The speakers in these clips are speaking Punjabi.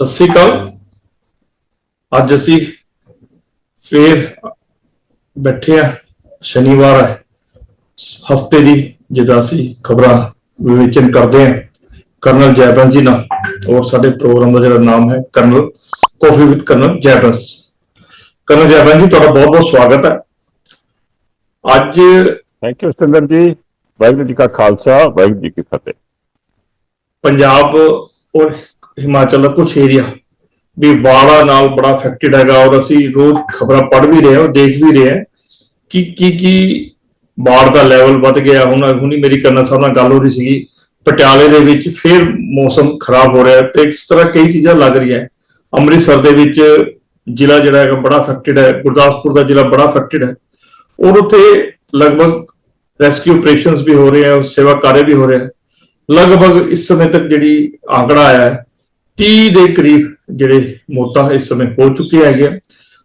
ਸਤਿ ਸ੍ਰੀ ਅਕਾਲ। ਅੱਜ ਅਸੀਂ ਫੇਰ ਬੈਠੇ ਆ ਸ਼ਨੀਵਾਰ ਹੈ। ਹਫ਼ਤੇ ਦੀ ਜਿਹਦਾ ਅਸੀਂ ਖਬਰਾਂ ਵਿਵੇਚਨ ਕਰਦੇ ਹਾਂ ਕਰਨਲ ਜੈਬੰਸ ਜੀ ਨਾਲ। ਔਰ ਸਾਡੇ ਪ੍ਰੋਗਰਾਮ ਦਾ ਜਿਹੜਾ ਨਾਮ ਹੈ colonel coffee with colonel Jaibans colonel Jaibans ji ਤੁਹਾਡਾ ਬਹੁਤ ਬਹੁਤ ਸਵਾਗਤ ਹੈ। ਅੱਜ ਥੈਂਕ ਯੂ ਸਤਿੰਦਰ ਜੀ। ਵਾਹਿਗੁਰੂ ਜੀ ਕਾ ਖਾਲਸਾ ਵਾਹਿਗੁਰੂ ਜੀ ਕੀ ਫਤਿਹ। ਪੰਜਾਬ ਔਰ ਹਿਮਾਚਲ ਦਾ ਕੁਝ ਏਰੀਆ ਵੀ ਵਾੜਾ ਨਾਲ ਬੜਾ ਅਫੈਕਟਡ ਹੈਗਾ, ਔਰ ਅਸੀਂ ਰੋਜ਼ ਖਬਰਾਂ ਪੜ੍ਹ ਵੀ ਰਹੇ ਹਾਂ ਔਰ ਦੇਖ ਵੀ ਰਹੇ ਹਾਂ ਕਿ ਕੀ ਕੀ ਬਾੜ ਦਾ ਲੈਵਲ ਵੱਧ ਗਿਆ। ਹੁਣ, ਹੁਣੀ ਮੇਰੀ ਕਰਨਾ ਸਾਹਿਬ ਨਾਲ ਗੱਲ ਹੋ ਰਹੀ ਸੀਗੀ, ਪਟਿਆਲੇ ਦੇ ਵਿੱਚ ਫਿਰ ਮੌਸਮ ਖਰਾਬ ਹੋ ਰਿਹਾ ਹੈ ਤੇ ਇਸ ਤਰ੍ਹਾਂ ਕਈ ਚੀਜ਼ਾਂ ਲੱਗ ਰਹੀਆਂ ਅੰਮ੍ਰਿਤਸਰ ਦੇ ਵਿੱਚ ਜ਼ਿਲ੍ਹਾ ਜਿਹੜਾ ਹੈਗਾ ਬੜਾ ਅਫੈਕਟਡ ਹੈ, ਗੁਰਦਾਸਪੁਰ ਦਾ ਜ਼ਿਲ੍ਹਾ ਬੜਾ ਅਫੈਕਟਡ ਹੈ। ਔਰ ਉੱਥੇ ਲਗਭਗ ਰੈਸਕਿਊ ਆਪਰੇਸ਼ਨਸ ਵੀ ਹੋ ਰਹੇ ਹੈ, ਸੇਵਾ ਕਾਰਜ ਵੀ ਹੋ ਰਿਹਾ ਲਗਭਗ ਇਸ ਸਮੇਂ ਤੱਕ ਜਿਹੜੀ ਆંકੜਾ ਆਇਆ ਹੈ 30 ਦੇ ਕਰੀਬ ਜਿਹੜੇ ਮੌਤਾਂ ਇਸ ਸਮੇਂ ਹੋ ਚੁੱਕੀਆਂ ਹੈਗੀਆਂ। ਆ।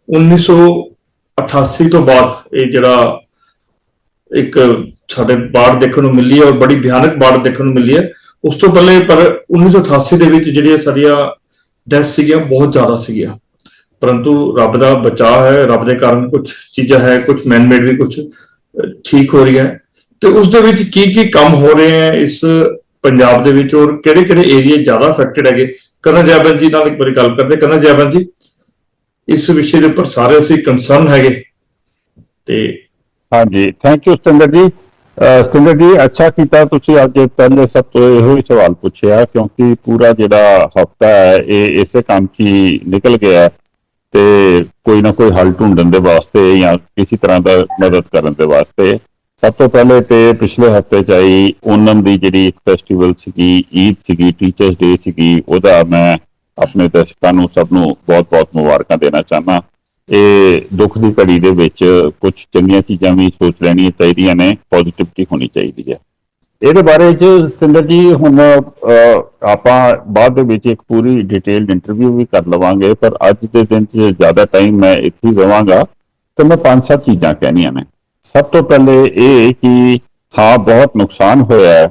1988 ਤੋਂ ਬਾਅਦ ਇਹ ਜਿਹੜਾ ਇੱਕ ਸਾਡੇ ਬਾੜ ਦੇਖਣ ਨੂੰ ਮਿਲੀ ਹੈ ਔਰ ਬੜੀ ਭਿਆਨਕ ਬਾੜ ਦੇਖਣ ਨੂੰ ਮਿਲੀ ਹੈ। ਉਸ ਤੋਂ ਪਹਿਲੇ ਪਰ 1988 ਦੇ ਵਿੱਚ ਜਿਹੜੀਆਂ ਸਾਡੀਆਂ ਡੈਥ ਸੀਗੀਆਂ, ਬਹੁਤ ਜ਼ਿਆਦਾ ਸੀਗੀਆਂ। ਪਰੰਤੂ ਰੱਬ ਦਾ ਬਚਾਅ ਹੈ, ਰੱਬ ਦੇ ਕਾਰਨ ਕੁਝ ਚੀਜ਼ਾਂ ਹੈ ਕੁਝ ਮੈਨਮੇਡ ਵੀ ਕੁਝ ਠੀਕ ਹੋ ਰਹੀਆਂ। ਹੈ ਤੇ ਉਸ ਦੇ ਵਿੱਚ ਕੀ ਕੀ ਕੰਮ ਹੋ ਰਹੇ ਹੈ ਇਸ ਪੰਜਾਬ ਦੇ ਵਿੱਚ ਔਰ ਕਿਹੜੇ ਕਿਹੜੇ ਏਰੀਆ ਜ਼ਿਆਦਾ ਅਫੈਕਟਡ ਹੈਗੇ? ਕਰਨ ਜੈਬਨ ਜੀ ਨਾਲ ਇੱਕ ਵਾਰੀ ਗੱਲ ਕਰਦੇ ਕਰਨ ਜੈਬਨ ਜੀ, ਇਸ ਵਿਸ਼ੇ ਦੇ ਉੱਪਰ ਸਾਰੇ ਅਸੀਂ ਕੰਸਰਨ ਹੈਗੇ। ਤੇ ਹਾਂਜੀ ਥੈਂਕ ਯੂ ਸਤਿੰਦਰ ਜੀ। ਸਤਿੰਦਰ ਜੀ, ਅੱਛਾ ਕੀਤਾ ਤੁਸੀਂ ਅੱਜ ਪਹਿਲੇ ਸਭ ਤੋਂ ਇਹੋ ਹੀ ਸਵਾਲ ਪੁੱਛਿਆ, ਕਿਉਂਕਿ ਪੂਰਾ ਜਿਹੜਾ ਹਫਤਾ ਹੈ, ਇਹ ਇਸੇ ਕੰਮ 'ਚ ਹੀ ਨਿਕਲ ਗਿਆ ਤੇ ਕੋਈ ਨਾ ਕੋਈ ਹੱਲ ਢੂੰਡਣ ਦੇ ਵਾਸਤੇ ਜਾਂ ਕਿਸੇ ਤਰ੍ਹਾਂ ਦਾ ਮਦਦ ਕਰਨ ਦੇ ਵਾਸਤੇ ਸਭ ਤੋਂ ਪਹਿਲੇ ਤੇ ਪਿਛਲੇ ਹਫ਼ਤੇ ਚ ਆਈ ਓਨਮ ਦੀ ਜਿਹੜੀ ਫੈਸਟੀਵਲ ਸੀਗੀ, ਈਦ ਸੀਗੀ ਟੀਚਰਸ ਡੇ ਸੀਗੀ, ਉਹਦਾ ਮੈਂ ਆਪਣੇ ਦਰਸ਼ਕਾਂ ਨੂੰ, ਸਭ ਨੂੰ ਬਹੁਤ-ਬਹੁਤ ਮੁਬਾਰਕਾਂ ਦੇਣਾ ਚਾਹਨਾ ਇਹ ਦੁੱਖ ਦੀ ਘੜੀ ਦੇ ਵਿੱਚ ਕੁਝ ਚੰਗੀਆਂ ਚੀਜ਼ਾਂ ਵੀ ਸੋਚ ਲੈਣੀਆਂ ਚਾਹੀਦੀਆਂ ਨੇ ਪੋਜ਼ਿਟਿਵਿਟੀ ਹੋਣੀ ਚਾਹੀਦੀ ਹੈ। ਇਹਦੇ ਬਾਰੇ ਚ ਸਤਿੰਦਰ ਜੀ, ਹੁਣ ਆਪਾਂ ਬਾਅਦ ਦੇ ਵਿੱਚ ਇੱਕ ਪੂਰੀ ਡਿਟੇਲਡ ਇੰਟਰਵਿਊ ਵੀ ਕਰ ਲਵਾਂਗੇ, ਪਰ ਅੱਜ ਦੇ ਦਿਨ 'ਚ ਜ਼ਿਆਦਾ ਟਾਈਮ ਮੈਂ ਇੱਥੇ ਹੀ ਰਵਾਂਗਾ, ਤੇ ਮੈਂ ਪੰਜ ਸੱਤ ਚੀਜ਼ਾਂ ਕਹਿਣੀਆਂ ਨੇ। ਸਭ ਤੋਂ ਪਹਿਲੇ ਇਹ ਕਿ ਹਾਂ ਬਹੁਤ ਨੁਕਸਾਨ ਹੋਇਆ ਹੈ,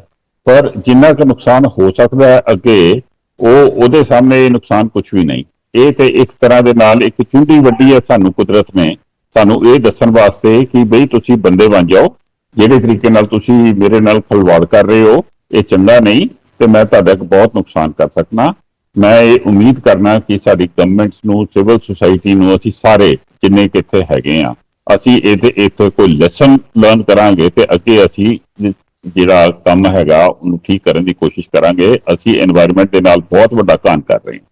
ਪਰ ਜਿੰਨਾ ਕੁ ਨੁਕਸਾਨ ਹੋ ਸਕਦਾ ਹੈ ਅੱਗੇ, ਉਹ ਉਹਦੇ ਸਾਹਮਣੇ ਇਹ ਨੁਕਸਾਨ ਕੁਝ ਵੀ ਨਹੀਂ। ਇਹ ਤੇ ਇੱਕ ਤਰ੍ਹਾਂ ਦੇ ਨਾਲ ਇੱਕ ਚੁੰਡੀ ਵੱਡੀ ਹੈ ਸਾਨੂੰ ਕੁਦਰਤ ਨੇ। ਸਾਨੂੰ ਇਹ ਦੱਸਣ ਵਾਸਤੇ ਕਿ ਬਈ ਤੁਸੀਂ ਬੰਦੇ ਬਣ ਜਾਓ, ਜਿਹੜੇ ਤਰੀਕੇ ਨਾਲ ਤੁਸੀਂ ਮੇਰੇ ਨਾਲ ਖਲਵਾੜ ਕਰ ਰਹੇ ਹੋ, ਇਹ ਚੰਗਾ ਨਹੀਂ, ਤੇ ਮੈਂ ਤੁਹਾਡਾ ਇੱਕ ਬਹੁਤ ਨੁਕਸਾਨ ਕਰ ਸਕਣਾ ਮੈਂ ਇਹ ਉਮੀਦ ਕਰਨਾ ਕਿ ਸਾਡੀ ਗਵਰਨਮੈਂਟਸ ਨੂੰ ਸਿਵਲ ਸੁਸਾਇਟੀ ਨੂੰ ਅਸੀਂ ਸਾਰੇ ਜਿੰਨੇ ਕਿ ਇੱਥੇ ਹੈਗੇ ਆ ਅਸੀਂ ਇਹਦੇ ਇੱਕ ਕੋਈ ਲੈਸਨ ਲਰਨ ਕਰਾਂਗੇ ਤੇ ਅੱਗੇ ਅਸੀਂ ਜਿਹੜਾ ਕੰਮ ਹੈਗਾ ਉਹਨੂੰ ਠੀਕ ਕਰਨ ਦੀ ਕੋਸ਼ਿਸ਼ ਕਰਾਂਗੇ। ਅਸੀਂ এনवायरमेंट ਦੇ ਨਾਲ ਬਹੁਤ ਵੱਡਾ ਕੰਮ ਕਰ ਰਹੇ ਹਾਂ।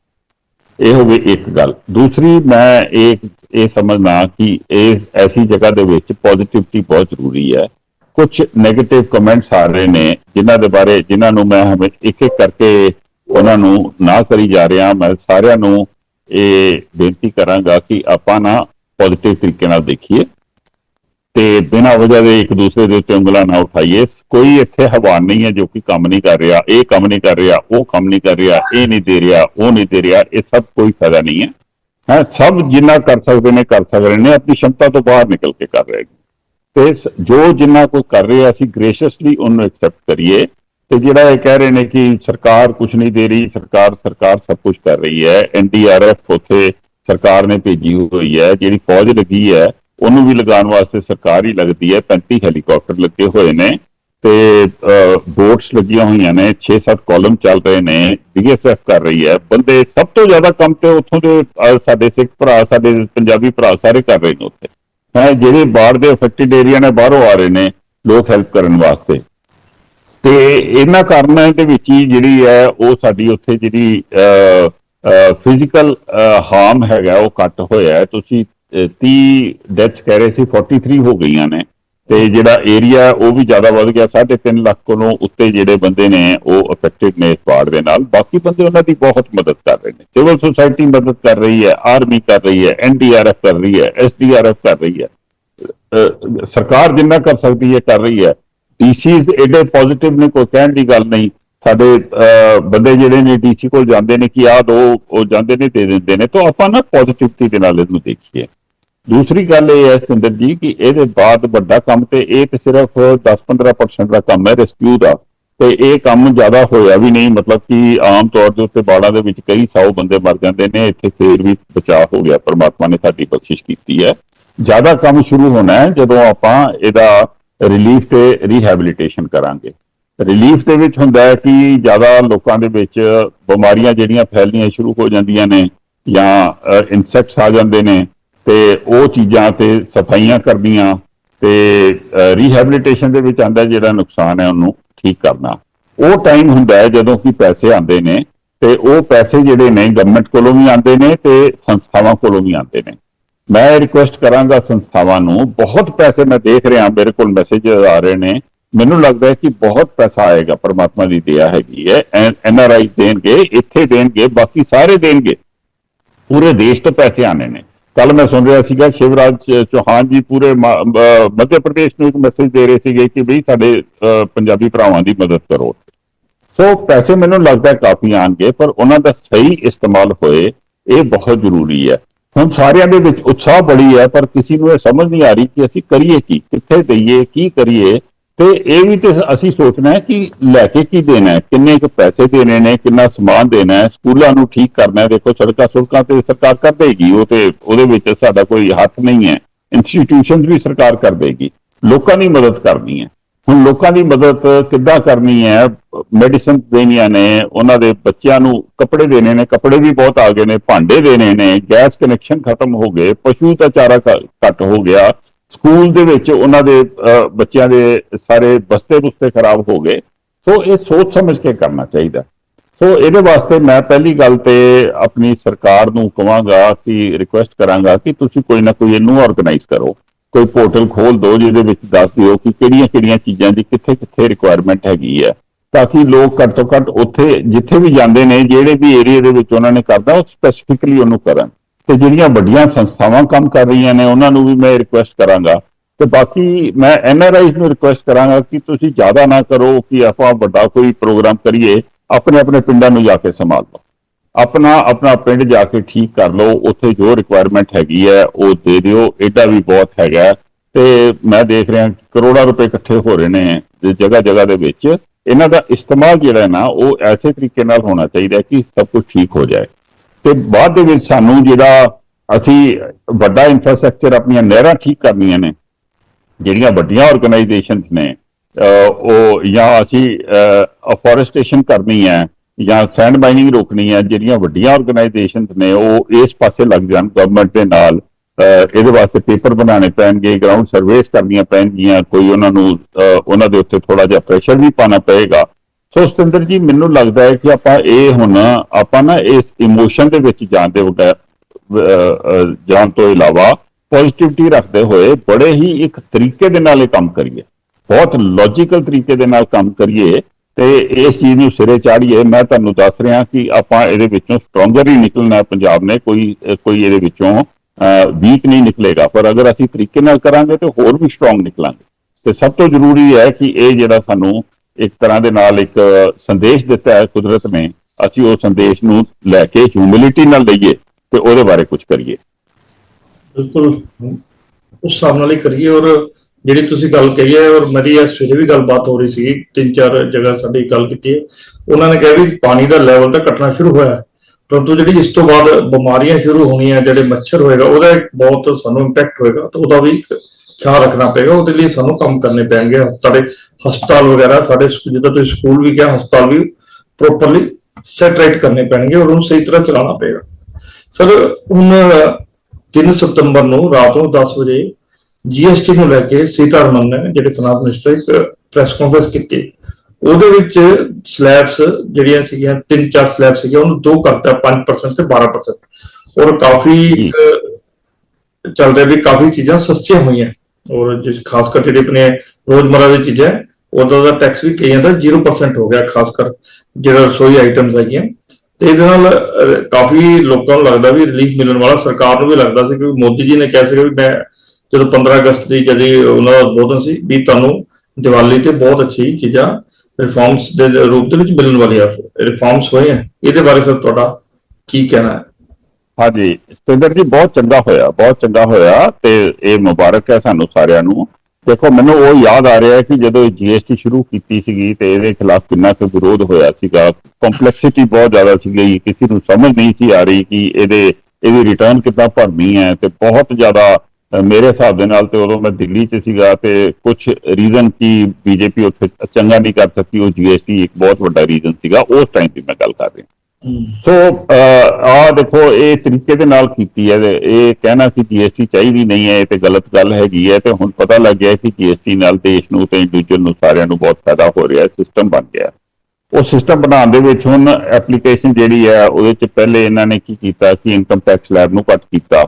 ਇਹ ਹੋ ਗਈ ਇੱਕ ਗੱਲ। ਦੂਸਰੀ, ਮੈਂ ਇਹ ਇਹ ਸਮਝਣਾ ਕਿ ਇਹ ਐਸੀ ਜਗ੍ਹਾ ਦੇ ਵਿੱਚ ਪੋਜ਼ਿਟਿਵਿਟੀ ਬਹੁਤ ਜ਼ਰੂਰੀ ਹੈ। ਕੁਝ ਨੈਗੇਟਿਵ ਕਮੈਂਟਸ ਆ ਰਹੇ ਨੇ, ਜਿਨ੍ਹਾਂ ਦੇ ਬਾਰੇ, ਜਿਨ੍ਹਾਂ ਨੂੰ ਮੈਂ ਹਮੇ ਇੱਕ ਇੱਕ ਕਰਕੇ ਉਹਨਾਂ ਨੂੰ ਨਾ ਕਰੀ ਜਾ ਰਿਹਾ। ਮੈਂ ਸਾਰਿਆਂ ਨੂੰ ਇਹ ਬੇਨਤੀ ਕਰਾਂਗਾ ਕਿ ਆਪਾਂ ਨਾ ਪੋਜ਼ਿਟਿਵ ਤਰੀਕੇ ਨਾਲ ਦੇਖੀਏ ਤੇ ਬਿਨਾਂ ਵਜ੍ਹਾ ਦੇ ਇੱਕ ਦੂਸਰੇ ਦੇ ਉੱਤੇ ਉਂਗਲਾਂ ਨਾ ਉਠਾਈਏ। ਕੋਈ ਇੱਥੇ ਹਵਾਨ ਨਹੀਂ ਹੈ ਜੋ ਕਿ ਕੰਮ ਨਹੀਂ ਕਰ ਰਿਹਾ, ਇਹ ਕੰਮ ਨਹੀਂ ਕਰ ਰਿਹਾ, ਉਹ ਕੰਮ ਨਹੀਂ ਕਰ ਰਿਹਾ, ਇਹ ਨਹੀਂ ਦੇ ਰਿਹਾ, ਉਹ ਨਹੀਂ ਦੇ ਰਿਹਾ, ਇਹ ਸਭ ਕੋਈ ਫਾਇਦਾ ਨਹੀਂ ਹੈ। ਹੈ, ਸਭ ਜਿੰਨਾ ਕਰ ਸਕਦੇ ਨੇ, ਕਰ ਸਕਦੇ ਨੇ, ਆਪਣੀ ਸ਼ਮਤਾ ਤੋਂ ਬਾਹਰ ਨਿਕਲ ਕੇ ਕਰ ਰਹੇ ਨੇ। ਤੇ ਜੋ ਜਿੰਨਾ ਕੋਈ ਕਰ ਰਿਹਾ, ਅਸੀਂ ਗ੍ਰੇਸ਼ੀਅਸਲੀ ਉਹਨੂੰ ਐਕਸੈਪਟ ਕਰੀਏ। ਤੇ ਜਿਹੜਾ ਇਹ ਕਹਿ ਰਹੇ ਨੇ ਕਿ ਸਰਕਾਰ ਕੁਝ ਨਹੀਂ ਦੇ ਰਹੀ, ਸਰਕਾਰ ਸਰਕਾਰ ਸਭ ਕੁਝ ਕਰ ਰਹੀ ਹੈ। ਐਨਡੀਆਰਐਫ ਉੱਥੇ ਸਰਕਾਰ ਨੇ ਭੇਜੀ ਹੋਈ ਹੈ, ਜਿਹੜੀ ਫੌਜ ਲੱਗੀ ਹੈ, ਉਹਨੂੰ ਵੀ ਲਗਾਉਣ ਵਾਸਤੇ ਸਰਕਾਰ ਹੀ ਲੱਗਦੀ ਹੈ 35 ਹੈਲੀਕਾਪਟਰ ਲੱਗੇ ਹੋਏ ਨੇ ਤੇ ਬੋਟਸ ਲੱਗੀਆਂ ਹੋਈਆਂ ਨੇ 6-7 ਕਾਲਮ ਚੱਲ ਰਹੇ ਨੇ ਬੀਐਸਐਫ ਕਰ ਰਹੀ ਹੈ। ਬੰਦੇ ਸਭ ਤੋਂ ਜ਼ਿਆਦਾ ਕੰਮ ਤੇ ਉੱਥੋਂ ਦੇ ਸਾਡੇ ਸਿੱਖ ਭਰਾ, ਸਾਡੇ ਪੰਜਾਬੀ ਭਰਾ ਸਾਰੇ ਕਰ ਰਹੇ ਨੇ ਉੱਥੇ। ਹੈ, ਜਿਹੜੇ ਬਾਹਰ ਦੇ ਅਫੈਕਟਡ ਏਰੀਆ ਨੇ, ਬਾਹਰੋਂ ਆ ਰਹੇ ਨੇ, ਲੋਕ ਹੈਲਪ ਕਰਨ ਵਾਸਤੇ। ਤੇ ਇਹਨਾਂ ਕਾਰਨਾਂ ਦੇ ਵਿੱਚ ਹੀ ਜਿਹੜੀ ਹੈ, ਉਹ ਸਾਡੀ ਉੱਥੇ ਜਿਹੜੀ ਫਿਜ਼ੀਕਲ ਹਾਰਮ ਹੈਗਾ ਉਹ ਘੱਟ ਹੋਇਆ ਤੁਸੀਂ ਅਹ, 30 ਡੈਥਸ ਕਹਿ ਰਹੇ ਸੀ 43 ਹੋ ਗਈਆਂ ਨੇ। ਤੇ ਜਿਹੜਾ ਏਰੀਆ ਉਹ ਵੀ ਜ਼ਿਆਦਾ ਵੱਧ ਗਿਆ 3.5 ਲੱਖ ਕੋਲੋਂ ਉੱਤੇ ਜਿਹੜੇ ਬੰਦੇ ਨੇ ਉਹ ਅਫੈਕਟਡ ਨੇ ਇਸ ਬਾੜ ਦੇ ਨਾਲ। ਬਾਕੀ ਬੰਦੇ ਉਹਨਾਂ ਦੀ ਬਹੁਤ ਮਦਦ ਕਰ ਰਹੇ ਨੇ। ਸਿਵਲ ਸੁਸਾਇਟੀ ਮਦਦ ਕਰ ਰਹੀ ਹੈ ਆਰਮੀ ਕਰ ਰਹੀ ਹੈ ਐਨਡੀਆਰਐਫ ਕਰ ਰਹੀ ਹੈ ਐਸਡੀਆਰਐਫ ਕਰ ਰਹੀ ਹੈ। ਸਰਕਾਰ ਜਿੰਨਾ ਕਰ ਸਕਦੀ ਹੈ ਕਰ ਰਹੀ ਹੈ। ਡੀਸੀਜ਼ ਐਡੇ ਪੋਜ਼ਿਟਿਵ ਨੇ ਕੋਈ ਕਹਿਣ ਦੀ ਗੱਲ ਨਹੀਂ। ਸਾਡੇ ਬੰਦੇ ਜਿਹੜੇ ਨੇ ਡੀਸੀ ਕੋਲ ਜਾਂਦੇ ਨੇ ਕਿ ਆਹ ਦੋ ਉਹ ਜਾਂਦੇ ਨੇ, ਦੇ ਦਿੰਦੇ ਨੇ, ਤਾਂ ਆਪਾਂ ਨਾ ਪੋਜ਼ਿਟਿਵਿਟੀ ਦੇ ਨਾਲ ਇਹਨੂੰ ਦੇਖੀਏ। ਦੂਸਰੀ ਗੱਲ ਇਹ ਹੈ ਸਿੰਦਰ ਜੀ ਕਿ ਇਹਦੇ ਬਾਅਦ ਵੱਡਾ ਕੰਮ ਤੇ ਇਹ ਤੇ ਸਿਰਫ 10-15% ਦਾ ਕੰਮ ਹੈ ਰੈਸਕਿਊ ਦਾ। ਤੇ ਇਹ ਕੰਮ ਜ਼ਿਆਦਾ ਹੋਇਆ ਵੀ ਨਹੀਂ, ਮਤਲਬ ਕਿ ਆਮ ਤੌਰ ਦੇ ਉੱਤੇ ਬਾੜਾਂ ਦੇ ਵਿੱਚ ਕਈ ਸੌ ਬੰਦੇ ਮਰ ਜਾਂਦੇ ਨੇ, ਇੱਥੇ ਫੇਰ ਵੀ ਬਚਾਅ ਹੋ ਗਿਆ, ਪਰਮਾਤਮਾ ਨੇ ਸਾਡੀ ਬਖਸ਼ਿਸ਼ ਕੀਤੀ ਹੈ। ਜ਼ਿਆਦਾ ਕੰਮ ਸ਼ੁਰੂ ਹੋਣਾ ਹੈ ਜਦੋਂ ਆਪਾਂ ਇਹਦਾ ਰਿਲੀਫ ਤੇ ਰੀਹੈਬਿਲਿਟੇਸ਼ਨ ਕਰਾਂਗੇ। ਰਿਲੀਫ ਦੇ ਵਿੱਚ ਹੁੰਦਾ ਹੈ ਕਿ ਜ਼ਿਆਦਾ ਲੋਕਾਂ ਦੇ ਵਿੱਚ ਬਿਮਾਰੀਆਂ ਜਿਹੜੀਆਂ ਫੈਲਣੀਆਂ ਸ਼ੁਰੂ ਹੋ ਜਾਂਦੀਆਂ ਨੇ ਜਾਂ ਇਨਸੈਕਟਸ ਆ ਜਾਂਦੇ ਨੇ ਤੇ ਉਹ ਚੀਜ਼ਾਂ ਤੇ ਸਫਾਈਆਂ ਕਰਨੀਆਂ ਤੇ ਰੀਹੈਬਿਲਿਟੇਸ਼ਨ ਦੇ ਵਿੱਚ ਆਂਦਾ ਜਿਹੜਾ ਨੁਕਸਾਨ ਹੈ ਉਹਨੂੰ ਠੀਕ ਕਰਨਾ। ਉਹ ਟਾਈਮ ਹੁੰਦਾ ਹੈ ਜਦੋਂ ਕਿ ਪੈਸੇ ਆਉਂਦੇ ਨੇ ਤੇ ਉਹ ਪੈਸੇ ਜਿਹੜੇ ਨੇ ਗਵਰਨਮੈਂਟ ਕੋਲੋਂ ਵੀ ਆਉਂਦੇ ਨੇ ਤੇ ਸੰਸਥਾਵਾਂ ਕੋਲੋਂ ਵੀ ਆਉਂਦੇ ਨੇ। ਮੈਂ ਰਿਕੁਐਸਟ ਕਰਾਂਗਾ ਸੰਸਥਾਵਾਂ ਨੂੰ, ਬਹੁਤ ਪੈਸੇ ਮੈਂ ਦੇਖ ਰਿਹਾ, ਮੇਰੇ ਕੋਲ ਮੈਸੇਜ ਆ ਰਹੇ ਨੇ ਮੈਨੂੰ ਲੱਗਦਾ ਹੈ ਕਿ ਬਹੁਤ ਪੈਸਾ ਆਏਗਾ, ਪਰਮਾਤਮਾ ਦੀ ਦਇਆ ਹੈਗੀ ਹੈ, ਐਨ ਆਰ ਆਈ ਦੇਣਗੇ, ਇੱਥੇ ਦੇਣਗੇ, ਬਾਕੀ ਸਾਰੇ ਦੇਣਗੇ। ਪੂਰੇ ਦੇਸ਼ ਤੋਂ ਪੈਸੇ ਆਣੇ ਨੇ। ਕੱਲ ਮੈਂ ਸੁਣ ਰਿਹਾ ਸੀਗਾ, ਸ਼ਿਵਰਾਜ ਚੌਹਾਨ ਜੀ ਪੂਰੇ ਮ- ਮੱਧ ਪ੍ਰਦੇਸ਼ ਨੂੰ ਇੱਕ ਮੈਸੇਜ ਦੇ ਰਹੇ ਸੀਗੇ ਕਿ ਵੀ ਸਾਡੇ ਪੰਜਾਬੀ ਭਰਾਵਾਂ ਦੀ ਮਦਦ ਕਰੋ। ਸੋ ਪੈਸੇ ਮੈਨੂੰ ਲੱਗਦਾ ਕਾਫੀ ਆਣਗੇ ਪਰ ਉਹਨਾਂ ਦਾ ਸਹੀ ਇਸਤੇਮਾਲ ਹੋਏ, ਇਹ ਬਹੁਤ ਜ਼ਰੂਰੀ ਹੈ। ਹੁਣ ਸਾਰਿਆਂ ਦੇ ਵਿੱਚ ਉਤਸ਼ਾਹ ਬੜੀ ਹੈ, ਪਰ ਕਿਸੇ ਨੂੰ ਇਹ ਸਮਝ ਨਹੀਂ ਆ ਰਹੀ ਕਿ ਅਸੀਂ ਕਰੀਏ ਕੀ, ਕਿੱਥੇ ਦਈਏ, ਕੀ ਕਰੀਏ। ਤੇ ਇਹ ਵੀ ਤੇ ਅਸੀਂ ਸੋਚਣਾ ਹੈ ਕਿ ਲੈ ਕੇ ਕੀ ਦੇਣਾ ਹੈ? ਕਿੰਨੇ ਕੁ ਪੈਸੇ ਦੇਣੇ ਨੇ? ਕਿੰਨਾ ਸਮਾਨ ਦੇਣਾ ਹੈ? ਸਕੂਲਾਂ ਨੂੰ ਠੀਕ ਕਰਨਾ ਹੈ? ਦੇਖੋ, ਸੜਕਾਂ ਸੁੜਕਾਂ ਤੇ ਸਰਕਾਰ ਕਰ ਦੇਗੀ। ਉਹ ਤੇ ਉਹਦੇ ਵਿੱਚ ਸਾਡਾ ਕੋਈ ਹੱਥ ਨਹੀਂ ਹੈ। ਇੰਸਟੀਟਿਊਸ਼ਨਸ ਵੀ ਸਰਕਾਰ ਕਰ ਦੇਗੀ। ਲੋਕਾਂ ਦੀ ਮਦਦ ਕਰਨੀ ਹੈ। ਹੁਣ ਲੋਕਾਂ ਦੀ ਮਦਦ ਕਿੱਦਾਂ ਕਰਨੀ ਹੈ? ਮੈਡੀਸਨ ਦੇਣੀਆਂ ਨੇ, ਉਹਨਾਂ ਦੇ ਬੱਚਿਆਂ ਨੂੰ ਕੱਪੜੇ ਦੇਣੇ ਨੇ, ਕੱਪੜੇ ਵੀ ਬਹੁਤ ਆ ਗਏ ਨੇ, ਭਾਂਡੇ ਦੇਣੇ ਨੇ, ਗੈਸ ਕਨੈਕਸ਼ਨ ਖਤਮ ਹੋ ਗਏ, ਪਸ਼ੂ ਦਾ ਚਾਰਾ ਘੱਟ ਹੋ ਗਿਆ। ਸਕੂਲ ਦੇ ਵਿੱਚ ਉਹਨਾਂ ਦੇ ਬੱਚਿਆਂ ਦੇ ਸਾਰੇ ਬਸਤੇ ਬੁਸਤੇ ਖਰਾਬ ਹੋ ਗਏ। ਸੋ ਇਹ ਸੋਚ ਸਮਝ ਕੇ ਕਰਨਾ ਚਾਹੀਦਾ। ਸੋ ਇਹਦੇ ਵਾਸਤੇ ਮੈਂ ਪਹਿਲੀ ਗੱਲ ਤੇ ਆਪਣੀ ਸਰਕਾਰ ਨੂੰ ਕਹਾਂਗਾ ਕਿ ਰਿਕੁਐਸਟ ਕਰਾਂਗਾ ਕਿ ਤੁਸੀਂ ਕੋਈ ਨਾ ਕੋਈ ਇਹਨੂੰ ਆਰਗੇਨਾਈਜ਼ ਕਰੋ। ਕੋਈ ਪੋਰਟਲ ਖੋਲ ਦਿਓ ਜਿਹਦੇ ਵਿੱਚ ਦੱਸ ਦਿਓ ਕਿ ਕਿਹੜੀਆਂ-ਕਿਹੜੀਆਂ ਚੀਜ਼ਾਂ ਦੀ ਕਿੱਥੇ-ਕਿੱਥੇ ਰਿਕੁਆਇਰਮੈਂਟ ਹੈਗੀ ਹੈ। ਤਾਂ ਕਿ ਲੋਕ ਘੱਟ ਤੋਂ ਘੱਟ ਉੱਥੇ, ਜਿੱਥੇ ਵੀ ਜਾਂਦੇ ਨੇ, ਜਿਹੜੇ ਵੀ ਏਰੀਆ ਦੇ ਵਿੱਚ ਉਹਨਾਂ ਨੇ ਕਰਦਾ ਉਹ ਸਪੈਸੀਫਿਕਲੀ ਉਹਨੂੰ ਕਰਨ। ਤੇ ਜਿਹੜੀਆਂ ਵੱਡੀਆਂ ਸੰਸਥਾਵਾਂ ਕੰਮ ਕਰ ਰਹੀਆਂ ਨੇ, ਉਹਨਾਂ ਨੂੰ ਵੀ ਮੈਂ ਰਿਕੁਐਸਟ ਕਰਾਂਗਾ। ਤੇ ਬਾਕੀ ਮੈਂ ਐਨਆਰਆਈਜ਼ ਨੂੰ ਰਿਕੁਐਸਟ ਕਰਾਂਗਾ ਕਿ ਤੁਸੀਂ ਜ਼ਿਆਦਾ ਨਾ ਕਰੋ ਕਿ ਆਪਾਂ ਵੱਡਾ ਕੋਈ ਪ੍ਰੋਗਰਾਮ ਕਰੀਏ, ਆਪਣੇ ਆਪਣੇ ਪਿੰਡਾਂ ਨੂੰ ਜਾ ਕੇ ਸੰਭਾਲ ਲਓ। ਆਪਣਾ ਆਪਣਾ ਪਿੰਡ ਜਾ ਕੇ ਠੀਕ ਕਰ ਲਓ, ਉੱਥੇ ਜੋ ਰਿਕੁਆਇਰਮੈਂਟ ਹੈਗੀ ਹੈ, ਉਹ ਦੇ ਦਿਓ। ਇਹਦਾ ਵੀ ਬਹੁਤ ਹੈਗਾ। ਹੈ। ਤੇ ਮੈਂ ਦੇਖ ਰਿਹਾ, ਕਰੋੜਾਂ ਰੁਪਏ ਇਕੱਠੇ ਹੋ ਰਹੇ ਨੇ ਜਗ੍ਹਾ ਜਗ੍ਹਾ ਦੇ ਵਿੱਚ। ਇਹਨਾਂ ਦਾ ਇਸਤੇਮਾਲ ਜਿਹੜਾ ਨਾ, ਉਹ ਐਸੇ ਤਰੀਕੇ ਨਾਲ ਹੋਣਾ ਚਾਹੀਦਾ ਕਿ ਸਭ ਕੁਝ ਠੀਕ ਹੋ ਜਾਏ। ਤੇ ਬਾਅਦ ਦੇ ਵਿੱਚ ਸਾਨੂੰ ਜਿਹੜਾ ਅਸੀਂ ਵੱਡਾ ਇਨਫਰਾਸਟ੍ਰਕਚਰ ਆਪਣੀਆਂ ਨਹਿਰਾਂ ਠੀਕ ਕਰਨੀਆਂ ਨੇ, ਜਿਹੜੀਆਂ ਵੱਡੀਆਂ ਆਰਗੇਨਾਈਜੇਸ਼ਨਸ ਨੇ ਉਹ ਜਾਂ ਅਸੀਂ ਅਫੋਰੈਸਟੇਸ਼ਨ ਕਰਨੀ ਹੈ, ਜਾਂ ਸੈਂਡ ਮਾਈਨਿੰਗ ਰੋਕਣੀ ਹੈ, ਜਿਹੜੀਆਂ ਵੱਡੀਆਂ ਆਰਗੇਨਾਈਜੇਸ਼ਨਸ ਨੇ, ਉਹ ਇਸ ਪਾਸੇ ਲੱਗ ਜਾਣ ਗਵਰਨਮੈਂਟ ਦੇ ਨਾਲ ਇਹਦੇ ਵਾਸਤੇ ਪੇਪਰ ਬਣਾਉਣੇ ਪੈਣਗੇ ਗਰਾਊਂਡ ਸਰਵੇਸ ਕਰਨੀਆਂ ਪੈਣਗੀਆਂ, ਕੋਈ ਉਹਨਾਂ ਨੂੰ ਉਹਨਾਂ ਦੇ ਉੱਤੇ ਥੋੜਾ ਜਿਹਾ ਪ੍ਰੈਸ਼ਰ ਵੀ ਪਾਣਾ ਪਏਗਾ ਸੋ ਸਤਿੰਦਰ ਜੀ, ਮੈਨੂੰ ਲੱਗਦਾ ਹੈ ਕਿ ਆਪਾਂ ਇਹ ਹੁਣ, ਆਪਾਂ ਨਾ ਇਸ ਇਮੋਸ਼ਨ ਦੇ ਵਿੱਚ ਜਾਣ ਦੇ ਬਗੈਰ ਜਾਣ ਤੋਂ ਇਲਾਵਾ ਪੋਜ਼ਿਟਿਵਿਟੀ ਰੱਖਦੇ ਹੋਏ ਬੜੇ ਹੀ ਇੱਕ ਤਰੀਕੇ ਦੇ ਨਾਲ ਇਹ ਕੰਮ ਕਰੀਏ। ਬਹੁਤ ਲੌਜੀਕਲ ਤਰੀਕੇ ਦੇ ਨਾਲ ਕੰਮ ਕਰੀਏ ਤੇ ਇਸ ਚੀਜ਼ ਨੂੰ ਸਿਰੇ ਚਾੜੀਏ। ਮੈਂ ਤੁਹਾਨੂੰ ਦੱਸ ਰਿਹਾ ਕਿ ਆਪਾਂ ਇਹਦੇ ਵਿੱਚੋਂ ਸਟਰੋਂਗਰ ਹੀ ਨਿਕਲਣਾ ਹੈ। ਪੰਜਾਬ ਨੇ ਕੋਈ ਕੋਈ ਇਹਦੇ ਵਿੱਚੋਂ ਵੀਕ ਨਹੀਂ ਨਿਕਲੇਗਾ। ਪਰ ਅਗਰ ਅਸੀਂ ਤਰੀਕੇ ਨਾਲ ਕਰਾਂਗੇ ਤੇ ਹੋਰ ਵੀ ਸਟਰੋਂਗ ਨਿਕਲਾਂਗੇ। ਤੇ ਸਭ ਤੋਂ ਜ਼ਰੂਰੀ ਹੈ ਕਿ ਇਹ ਜਿਹੜਾ ਸਾਨੂੰ ਇੱਕ ਤਰ੍ਹਾਂ ਦੇ ਨਾਲ ਇੱਕ ਸੰਦੇਸ਼ ਦਿੱਤਾ ਹੈ ਕੁਦਰਤ ਨੇ, ਅਸੀਂ ਉਹ ਸੰਦੇਸ਼ ਨੂੰ ਲੈ ਕੇ ਹਿਊਮਿਲਿਟੀ ਨਾਲ ਲਈਏ ਤੇ ਉਹਦੇ ਬਾਰੇ ਕੁਝ ਕਰੀਏ। ਬਿਲਕੁਲ। ਉਸ ਹਿਸਾਬ ਕਰੀਏ ਔਰ ਜਿਹੜੀ ਤੁਸੀਂ ਗੱਲ ਕਹੀ ਹੈ ਔਰ ਮੇਰੀ ਇਸ ਸਵੇਰੇ ਵੀ ਗੱਲਬਾਤ ਹੋ ਰਹੀ ਸੀ ਤਿੰਨ ਚਾਰ ਜਗ੍ਹਾ ਸਾਡੀ ਗੱਲ ਕੀਤੀ ਹੈ। ਉਹਨਾਂ ਨੇ ਕਿਹਾ ਵੀ ਪਾਣੀ ਦਾ ਲੈਵਲ ਤਾਂ ਘਟਣਾ ਸ਼ੁਰੂ ਹੋਇਆ ਪਰੰਤੂ ਜਿਹੜੀ ਇਸ ਤੋਂ ਬਾਅਦ ਬਿਮਾਰੀਆਂ ਸ਼ੁਰੂ ਹੋਣੀਆਂ, ਜਿਹੜੇ ਮੱਛਰ ਹੋਏਗਾ, ਉਹਦਾ ਇੱਕ ਬਹੁਤ ਸਾਨੂੰ ਇੰਪੈਕਟ ਹੋਏਗਾ, ਤਾਂ ਉਹਦਾ ਵੀ ਇੱਕ ਖਿਆਲ ਰੱਖਣਾ ਪਏਗਾ, ਉਹਦੇ ਲਈ ਸਾਨੂੰ ਕੰਮ ਕਰਨੇ ਪੈਣਗੇ। ਸਾਡੇ ਹਸਪਤਾਲ ਵਗੈਰਾ, ਸਾਡੇ ਜਿੱਦਾਂ ਤੁਸੀਂ ਸਕੂਲ ਵੀ ਕਿਹਾ, ਹਸਪਤਾਲ ਵੀ ਪ੍ਰੋਪਰਲੀ ਸੈਟਰੇਟ ਕਰਨੇ ਪੈਣਗੇ ਔਰ ਉਹਨੂੰ ਸਹੀ ਤਰ੍ਹਾਂ ਚਲਾਉਣਾ ਪਏਗਾ। ਸਰ, ਹੁਣ 3 ਸਤੰਬਰ ਨੂੰ ਰਾਤ ਨੂੰ 10 ਵਜੇ ਜੀਐਸਟੀ ਨੂੰ ਲੈ ਕੇ ਸੀਤਾਰਮਨ ਨੇ ਜਿਹੜੇ ਫਾਈਨਾਂਸ ਮਿਨਿਸਟਰ ਇੱਕ ਪ੍ਰੈਸ ਕਾਨਫਰੰਸ ਕੀਤੀ। ਉਹਦੇ ਵਿੱਚ ਸਲੈਬਸ ਜਿਹੜੀਆਂ ਸੀਗੀਆਂ, ਤਿੰਨ ਚਾਰ ਸਲੈਬ ਸੀਗੇ ਉਹਨੂੰ ਦੋ ਕਰਤਾ 5% ਤੇ 12% ਔਰ ਕਾਫੀ ਚੱਲ ਰਿਹਾ ਵੀ ਕਾਫੀ ਚੀਜ਼ਾਂ ਸਸਤੀਆਂ ਹੋਈਆਂ। ਔਰ ਜਿਸ ਖਾਸ ਕਰ ਜਿਹੜੇ ਆਪਣੇ ਰੋਜ਼ਮਰਾ ਦੀ ਚੀਜ਼ਾਂ, ਉਹਦਾ ਦਾ ਟੈਕਸ ਵੀ ਕਈਆਂ ਦਾ 0% ਹੋ ਗਿਆ ਖਾਸ ਕਰ ਜਿਹੜਾ ਰਸੋਈ ਆਈਟਮਸ ਹੈਗੀਆਂ। ਤੇ ਇਹਦੇ ਨਾਲ ਕਾਫੀ ਲੋਕਾਂ ਨੂੰ ਲੱਗਦਾ ਵੀ ਰਿਲੀਫ ਮਿਲਣ ਵਾਲਾ, ਸਰਕਾਰ ਨੂੰ ਵੀ ਲੱਗਦਾ ਸੀ ਕਿ ਮੋਦੀ ਜੀ ਨੇ ਕਿਹਾ ਸੀਗਾ ਵੀ ਮੈਂ ਜਦੋਂ 15 ਅਗਸਤ ਦੀ ਜਦੋਂ ਉਹਨਾਂ ਦਾ ਉਦਬੋਧਨ ਸੀ ਵੀ ਤੁਹਾਨੂੰ ਦੀਵਾਲੀ ਤੇ ਬਹੁਤ ਅੱਛੀ ਚੀਜ਼ਾਂ ਰਿਫਾਰਮਸ ਦੇ ਰੂਪ ਦੇ ਵਿੱਚ ਮਿਲਣ ਵਾਲੀਆਂ ਰਿਫਾਰਮਸ ਹੋਏ ਆ ਇਹਦੇ ਬਾਰੇ ਸਰ ਤੁਹਾਡਾ ਕੀ ਕਹਿਣਾ ਹੈ? ਹਾਂਜੀ ਸਤਿੰਦਰ ਜੀ, ਬਹੁਤ ਚੰਗਾ ਹੋਇਆ, ਬਹੁਤ ਚੰਗਾ ਹੋਇਆ ਤੇ ਇਹ ਮੁਬਾਰਕ ਹੈ ਸਾਨੂੰ ਸਾਰਿਆਂ ਨੂੰ। ਦੇਖੋ, ਮੈਨੂੰ ਉਹ ਯਾਦ ਆ ਰਿਹਾ ਹੈ ਕਿ ਜਦੋਂ ਜੀਐਸਟੀ ਸ਼ੁਰੂ ਕੀਤੀ ਸੀਗੀ ਤੇ ਇਹਦੇ ਖਿਲਾਫ ਕਿੰਨਾ ਕੁ ਵਿਰੋਧ ਹੋਇਆ ਸੀਗਾ ਕੰਪਲੈਕਸਿਟੀ ਬਹੁਤ ਜ਼ਿਆਦਾ ਸੀਗੀ ਕਿਸੇ ਨੂੰ ਸਮਝ ਨਹੀਂ ਸੀ ਆ ਰਹੀ ਕਿ ਇਹਦੇ, ਇਹਦੀ ਰਿਟਰਨ ਕਿੱਦਾਂ ਭਰਨੀ ਹੈ ਤੇ ਬਹੁਤ ਜ਼ਿਆਦਾ ਮੇਰੇ ਹਿਸਾਬ ਦੇ ਨਾਲ ਤੇ ਉਦੋਂ ਮੈਂ ਦਿੱਲੀ 'ਚ ਸੀਗਾ ਤੇ ਕੁਝ ਰੀਜ਼ਨ ਕਿ ਬੀਜੇਪੀ ਉੱਥੇ ਚੰਗਾ ਨਹੀਂ ਕਰ ਸਕੀ, ਉਹ ਜੀਐਸਟੀ ਇੱਕ ਬਹੁਤ ਵੱਡਾ ਰੀਜ਼ਨ ਸੀਗਾ, ਉਸ ਟਾਈਮ ਦੀ ਮੈਂ ਗੱਲ ਕਰ ਰਿਹਾ। ਸੋ ਆ ਦੇਖੋ ਇਹ ਤਰੀਕੇ ਦੇ ਨਾਲ ਕੀਤੀ ਹੈ ਇਹ ਕਹਿਣਾ ਕਿ ਜੀਐਸਟੀ ਚਾਹੀਦੀ ਨਹੀਂ ਹੈ ਇਹ ਤੇ ਗਲਤ ਗੱਲ ਹੈਗੀ ਹੈ ਤੇ ਹੁਣ ਪਤਾ ਲੱਗ ਗਿਆ ਕਿ ਜੀਐਸਟੀ ਨਾਲ ਦੇਸ਼ ਨੂੰ ਤੇ ਇੰਡੀਵਿਜੂਅਲ ਨੂੰ ਸਾਰਿਆਂ ਨੂੰ ਬਹੁਤ ਫਾਇਦਾ ਹੋ ਰਿਹਾ ਹੈ ਸਿਸਟਮ ਬਣ ਗਿਆ। ਉਹ ਸਿਸਟਮ ਬਣਾਉਣ ਦੇ ਵਿੱਚ ਹੁਣ ਐਪਲੀਕੇਸ਼ਨ ਜਿਹੜੀ ਹੈ ਉਹਦੇ ਚ ਪਹਿਲੇ ਇਹਨਾਂ ਨੇ ਕੀ ਕੀਤਾ ਕਿ ਇਨਕਮ ਟੈਕਸ ਲੈਬ ਨੂੰ ਘੱਟ ਕੀਤਾ।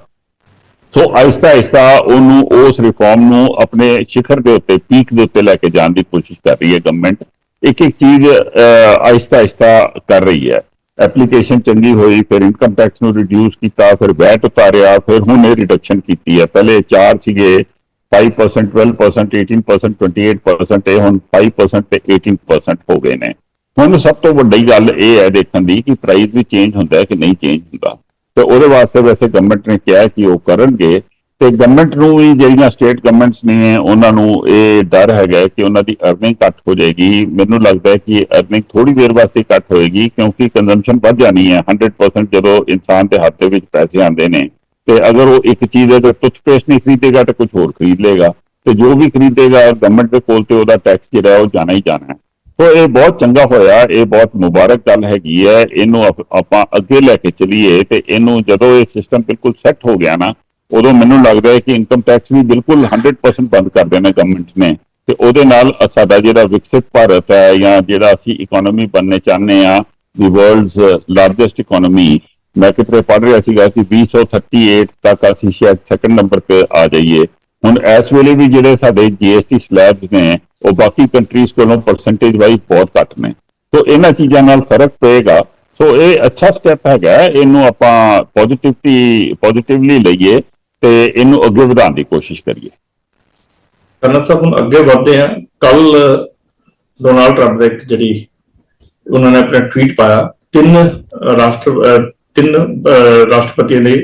ਸੋ ਆਇਸਤਾ ਆਹਿਸਤਾ ਉਹਨੂੰ ਉਸ ਰਿਫਾਰਮ ਨੂੰ ਆਪਣੇ ਸਿਖਰ ਦੇ ਉੱਤੇ ਪੀਕ ਦੇ ਉੱਤੇ ਲੈ ਕੇ ਜਾਣ ਦੀ ਕੋਸ਼ਿਸ਼ ਕਰ ਰਹੀ ਹੈ ਗਵਰਨਮੈਂਟ ਇੱਕ ਇੱਕ ਚੀਜ਼ ਅਹ, ਆਹਿਸਤਾ ਕਰ ਰਹੀ ਹੈ। ਐਪਲੀਕੇਸ਼ਨ ਚੰਗੀ ਹੋਈ, ਫਿਰ ਇਨਕਮ ਟੈਕਸ ਨੂੰ ਰਿਡਿਊਸ ਕੀਤਾ, ਫਿਰ ਵੈਟ ਉਤਾਰਿਆ, ਫਿਰ ਹੁਣ ਇਹ ਰਿਡਕਸ਼ਨ ਕੀਤੀ ਹੈ। ਪਹਿਲੇ 4 ਸੀਗੇ 5% 12% 18% 28% ਇਹ ਹੁਣ 5% ਤੇ 18% ਹੋ ਗਏ ਨੇ। ਹੁਣ ਸਭ ਤੋਂ ਵੱਡੀ ਗੱਲ ਇਹ ਹੈ ਦੇਖਣ ਦੀ ਕਿ ਪ੍ਰਾਈਸ ਵੀ ਚੇਂਜ ਹੁੰਦਾ ਹੈ ਕਿ ਨਹੀਂ ਚੇਂਜ ਹੁੰਦਾ। ਤੇ ਉਹਦੇ ਵਾਸਤੇ ਵੈਸੇ ਗਵਰਨਮੈਂਟ ਨੇ ਕਿਹਾ ਕਿ ਉਹ ਕਰਨਗੇ। ਤੇ ਗਵਰਨਮੈਂਟ ਨੂੰ ਵੀ ਜਿਹੜੀਆਂ ਸਟੇਟ ਗਵਰਨਮੈਂਟਸ ਨੇ, ਉਹਨਾਂ ਨੂੰ ਇਹ ਡਰ ਹੈਗਾ ਕਿ ਉਹਨਾਂ ਦੀ ਅਰਨਿੰਗ ਘੱਟ ਹੋ ਜਾਏਗੀ। ਮੈਨੂੰ ਲੱਗਦਾ ਹੈ ਕਿ ਅਰਨਿੰਗ ਥੋੜੀ ਦੇਰ ਵਾਸਤੇ ਘੱਟ ਹੋਏਗੀ ਕਿਉਂਕਿ ਕੰਜ਼ੰਪਸ਼ਨ ਵੱਧ ਜਾਣੀ ਹੈ। 100% ਜਦੋਂ ਇਨਸਾਨ ਦੇ ਹੱਥ ਦੇ ਵਿੱਚ ਪੈਸੇ ਆਉਂਦੇ ਨੇ, ਤੇ ਅਗਰ ਉਹ ਇੱਕ ਚੀਜ਼ ਹੈ ਤੇ ਟੁੱਥਪੇਸਟ ਨਹੀਂ ਖਰੀਦੇਗਾ ਤਾਂ ਕੁਝ ਹੋਰ ਖਰੀਦ ਲੇਗਾ ਤੇ ਜੋ ਵੀ ਖਰੀਦੇਗਾ ਗਵਰਨਮੈਂਟ ਦੇ ਕੋਲ ਤੇ ਉਹਦਾ ਟੈਕਸ ਜਿਹੜਾ ਉਹ ਜਾਣਾ ਹੀ ਜਾਣਾ ਹੈ। ਸੋ ਇਹ ਬਹੁਤ ਚੰਗਾ ਹੋਇਆ, ਇਹ ਬਹੁਤ ਮੁਬਾਰਕ ਗੱਲ ਹੈਗੀ ਹੈ। ਇਹਨੂੰ ਆਪਾਂ ਅੱਗੇ ਲੈ ਕੇ ਚਲੀਏ ਤੇ ਇਹਨੂੰ ਜਦੋਂ ਇਹ ਸਿਸਟਮ ਬਿਲਕੁਲ ਸੈੱਟ ਹੋ ਗਿਆ ਨਾ ਉਦੋਂ ਮੈਨੂੰ ਲੱਗਦਾ ਹੈ ਕਿ ਇਨਕਮ ਟੈਕਸ ਵੀ ਬਿਲਕੁਲ 100% ਬੰਦ ਕਰ ਦੇਣਾ ਗਵਰਨਮੈਂਟ ਨੇ ਤੇ ਉਹਦੇ ਨਾਲ ਸਾਡਾ ਜਿਹੜਾ ਵਿਕਸਿਤ ਭਾਰਤ ਹੈ ਜਾਂ ਜਿਹੜਾ ਅਸੀਂ ਇਕਨੋਮੀ ਬਣਨੇ ਚਾਹੁੰਦੇ ਆ ਦੀ ਵਰਲਡਸ ਲਾਰਜੈਸਟ ਇਕਨੋਮੀ ਮੈਂ ਕਿਤੇ ਪੜ੍ਹ ਰਿਹਾ ਸੀਗਾ ਕਿ 2038 ਤੱਕ ਅਸੀਂ ਸ਼ਾਇਦ ਸੈਕੰਡ ਨੰਬਰ ਤੇ ਆ ਜਾਈਏ। ਹੁਣ ਇਸ ਵੇਲੇ ਵੀ ਜਿਹੜੇ ਸਾਡੇ ਜੀਐਸਟੀ ਸਲੈਬਸ ਨੇ, ਉਹ ਬਾਕੀ ਕੰਟਰੀਜ਼ ਕੋਲੋਂ ਪਰਸੈਂਟੇਜ ਵਾਈਜ਼ ਬਹੁਤ ਘੱਟ ਨੇ। ਸੋ ਇਹਨਾਂ ਚੀਜ਼ਾਂ ਨਾਲ ਫ਼ਰਕ ਪਏਗਾ। ਸੋ ਇਹ ਅੱਛਾ ਸਟੈਪ ਹੈਗਾ, ਇਹਨੂੰ ਆਪਾਂ ਪੋਜ਼ਿਟਿਵਲੀ ਪੋਜ਼ਿਟਿਵਲੀ ਲਈਏ। ਤੇ ਇਹਨੂੰ ਅੱਗੇ ਵਧਾਉਣ ਦੀ ਕੋਸ਼ਿਸ਼ ਕਰੀਏ। ਕਰਨਲ ਸਾਹਿਬ, ਹੁਣ ਅੱਗੇ ਵਧਦੇ ਹਾਂ। ਕੱਲ ਡੋਨਾਲਡ ਟਰੰਪ ਦੇ ਜਿਹੜੀ ਉਹਨਾਂ ਨੇ ਆਪਣਾ ਟਵੀਟ ਪਾਇਆ, ਤਿੰਨ ਰਾਸ਼ਟਰ ਤਿੰਨ ਰਾਸ਼ਟਰਪਤੀਆਂ ਦੇ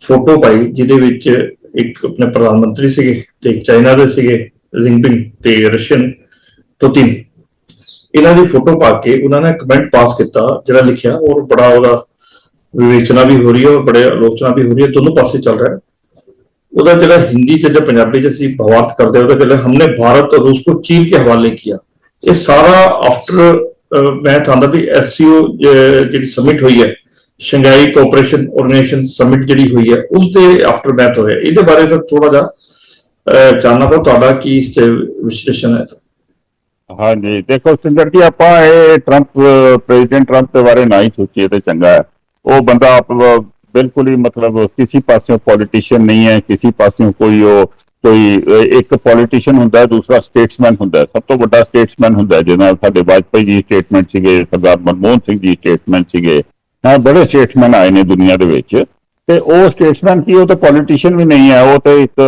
ਫੋਟੋ ਪਾਈ, ਜਿਹਦੇ ਵਿੱਚ ਇੱਕ ਆਪਣੇ ਪ੍ਰਧਾਨ ਮੰਤਰੀ ਸੀਗੇ ਤੇ ਇੱਕ ਚਾਈਨਾ ਦੇ ਸੀਗੇ, ਜ਼ਿੰਗਪਿੰਗ ਤੇ ਰਸ਼ੀਅਨ ਪੁਤਿਨ ਇਹਨਾਂ ਦੀ ਫੋਟੋ ਪਾ ਕੇ ਉਹਨਾਂ ਨੇ ਕਮੈਂਟ ਪਾਸ ਕੀਤਾ, ਜਿਹੜਾ ਲਿਖਿਆ, ਔਰ ਬੜਾ ਉਹਦਾ ਵਿਵੇਚਨਾ ਵੀ ਹੋ ਰਹੀ ਹੈ ਬੜੇ ਆਲੋਚਨਾ ਵੀ ਹੋ ਰਹੀ ਹੈ, ਦੋਨੋਂ ਪਾਸੇ ਚੱਲ ਰਿਹਾ ਉਹਦਾ ਜਿਹੜਾ ਹਿੰਦੀ ਤੇ ਜਾਂ ਪੰਜਾਬੀ ਚ ਅਸੀਂ ਭਾਵਾਰਥ ਕਰਦੇ ਉਹਦਾ ਜਿਹੜਾ ਹਮਨੇ ਭਾਰਤ ਔਰ ਰੂਸ ਕੋ ਚੀਨ ਕੇ ਹਵਾਲੇ ਕੀਤਾ ਇਹ ਸਾਰਾ ਆਫਟਰ ਮੈਂ ਚਾਹੁੰਦਾ ਵੀ ਐਸਸੀਓ ਜਿਹੜੀ ਸਬਮਿਟ ਹੋਈ ਹੈ ਸ਼ੰਘਾਈ ਕੋਆਪਰੇਸ਼ਨ ਆਰਗੇਨਾਈਜੇਸ਼ਨ ਸਬਮਿਟ ਜਿਹੜੀ ਹੋਈ ਹੈ ਉਸ ਦੇ ਆਫਟਰ ਹੋ ਹੋਇਆ ਇਹਦੇ ਬਾਰੇ ਸਰ ਥੋੜਾ ਜਿਹਾ ਜਾਨਣਾ ਪਊ ਤੁਹਾਡਾ ਕੀ ਇਸ ਤੇ ਵਿਸ਼ਲੇਸ਼ਣ ਹੈ ਹਾਂਜੀ, ਦੇਖੋ ਸਿੰਦਰ ਜੀ, ਆਪਾਂ ਇਹ ਟਰੰਪ ਪ੍ਰੈਜ਼ੀਡੈਂਟ ਟਰੰਪ ਦੇ ਬਾਰੇ ਨਾ ਹੀ ਸੋਚੀਏ ਤੇ ਚੰਗਾ ਹੈ। ਉਹ ਬੰਦਾ ਬਿਲਕੁਲ ਹੀ ਮਤਲਬ ਕਿਸੇ ਪਾਸਿਓਂ ਪੋਲੀਟੀਸ਼ੀਅਨ ਨਹੀਂ ਹੈ, ਕਿਸੇ ਪਾਸਿਓਂ ਕੋਈ ਉਹ, ਕੋਈ ਇੱਕ ਪੋਲੀਟੀਸ਼ੀਅਨ ਹੁੰਦਾ, ਦੂਸਰਾ ਸਟੇਟਸਮੈਨ ਹੁੰਦਾ। ਸਭ ਤੋਂ ਵੱਡਾ ਸਟੇਟਸਮੈਨ ਹੁੰਦਾ ਹੈ ਸਾਡੇ ਵਾਜਪਾਈ ਜੀ ਸਟੇਟਮੈਂਟ ਸੀਗੇ, ਸਰਦਾਰ ਮਨਮੋਹਨ ਸਿੰਘ ਜੀ ਸਟੇਟਮੈਂਟ ਸੀਗੇ। ਹਾਂ, ਬੜੇ ਸਟੇਟਸਮੈਨ ਆਏ ਨੇ ਦੁਨੀਆ ਦੇ ਵਿੱਚ। ਤੇ ਉਹ ਸਟੇਟਸਮੈਨ ਕੀ, ਉਹ ਤਾਂ ਪੋਲੀਟੀਸ਼ੀਅਨ ਵੀ ਨਹੀਂ ਹੈ, ਉਹ ਤਾਂ ਇੱਕ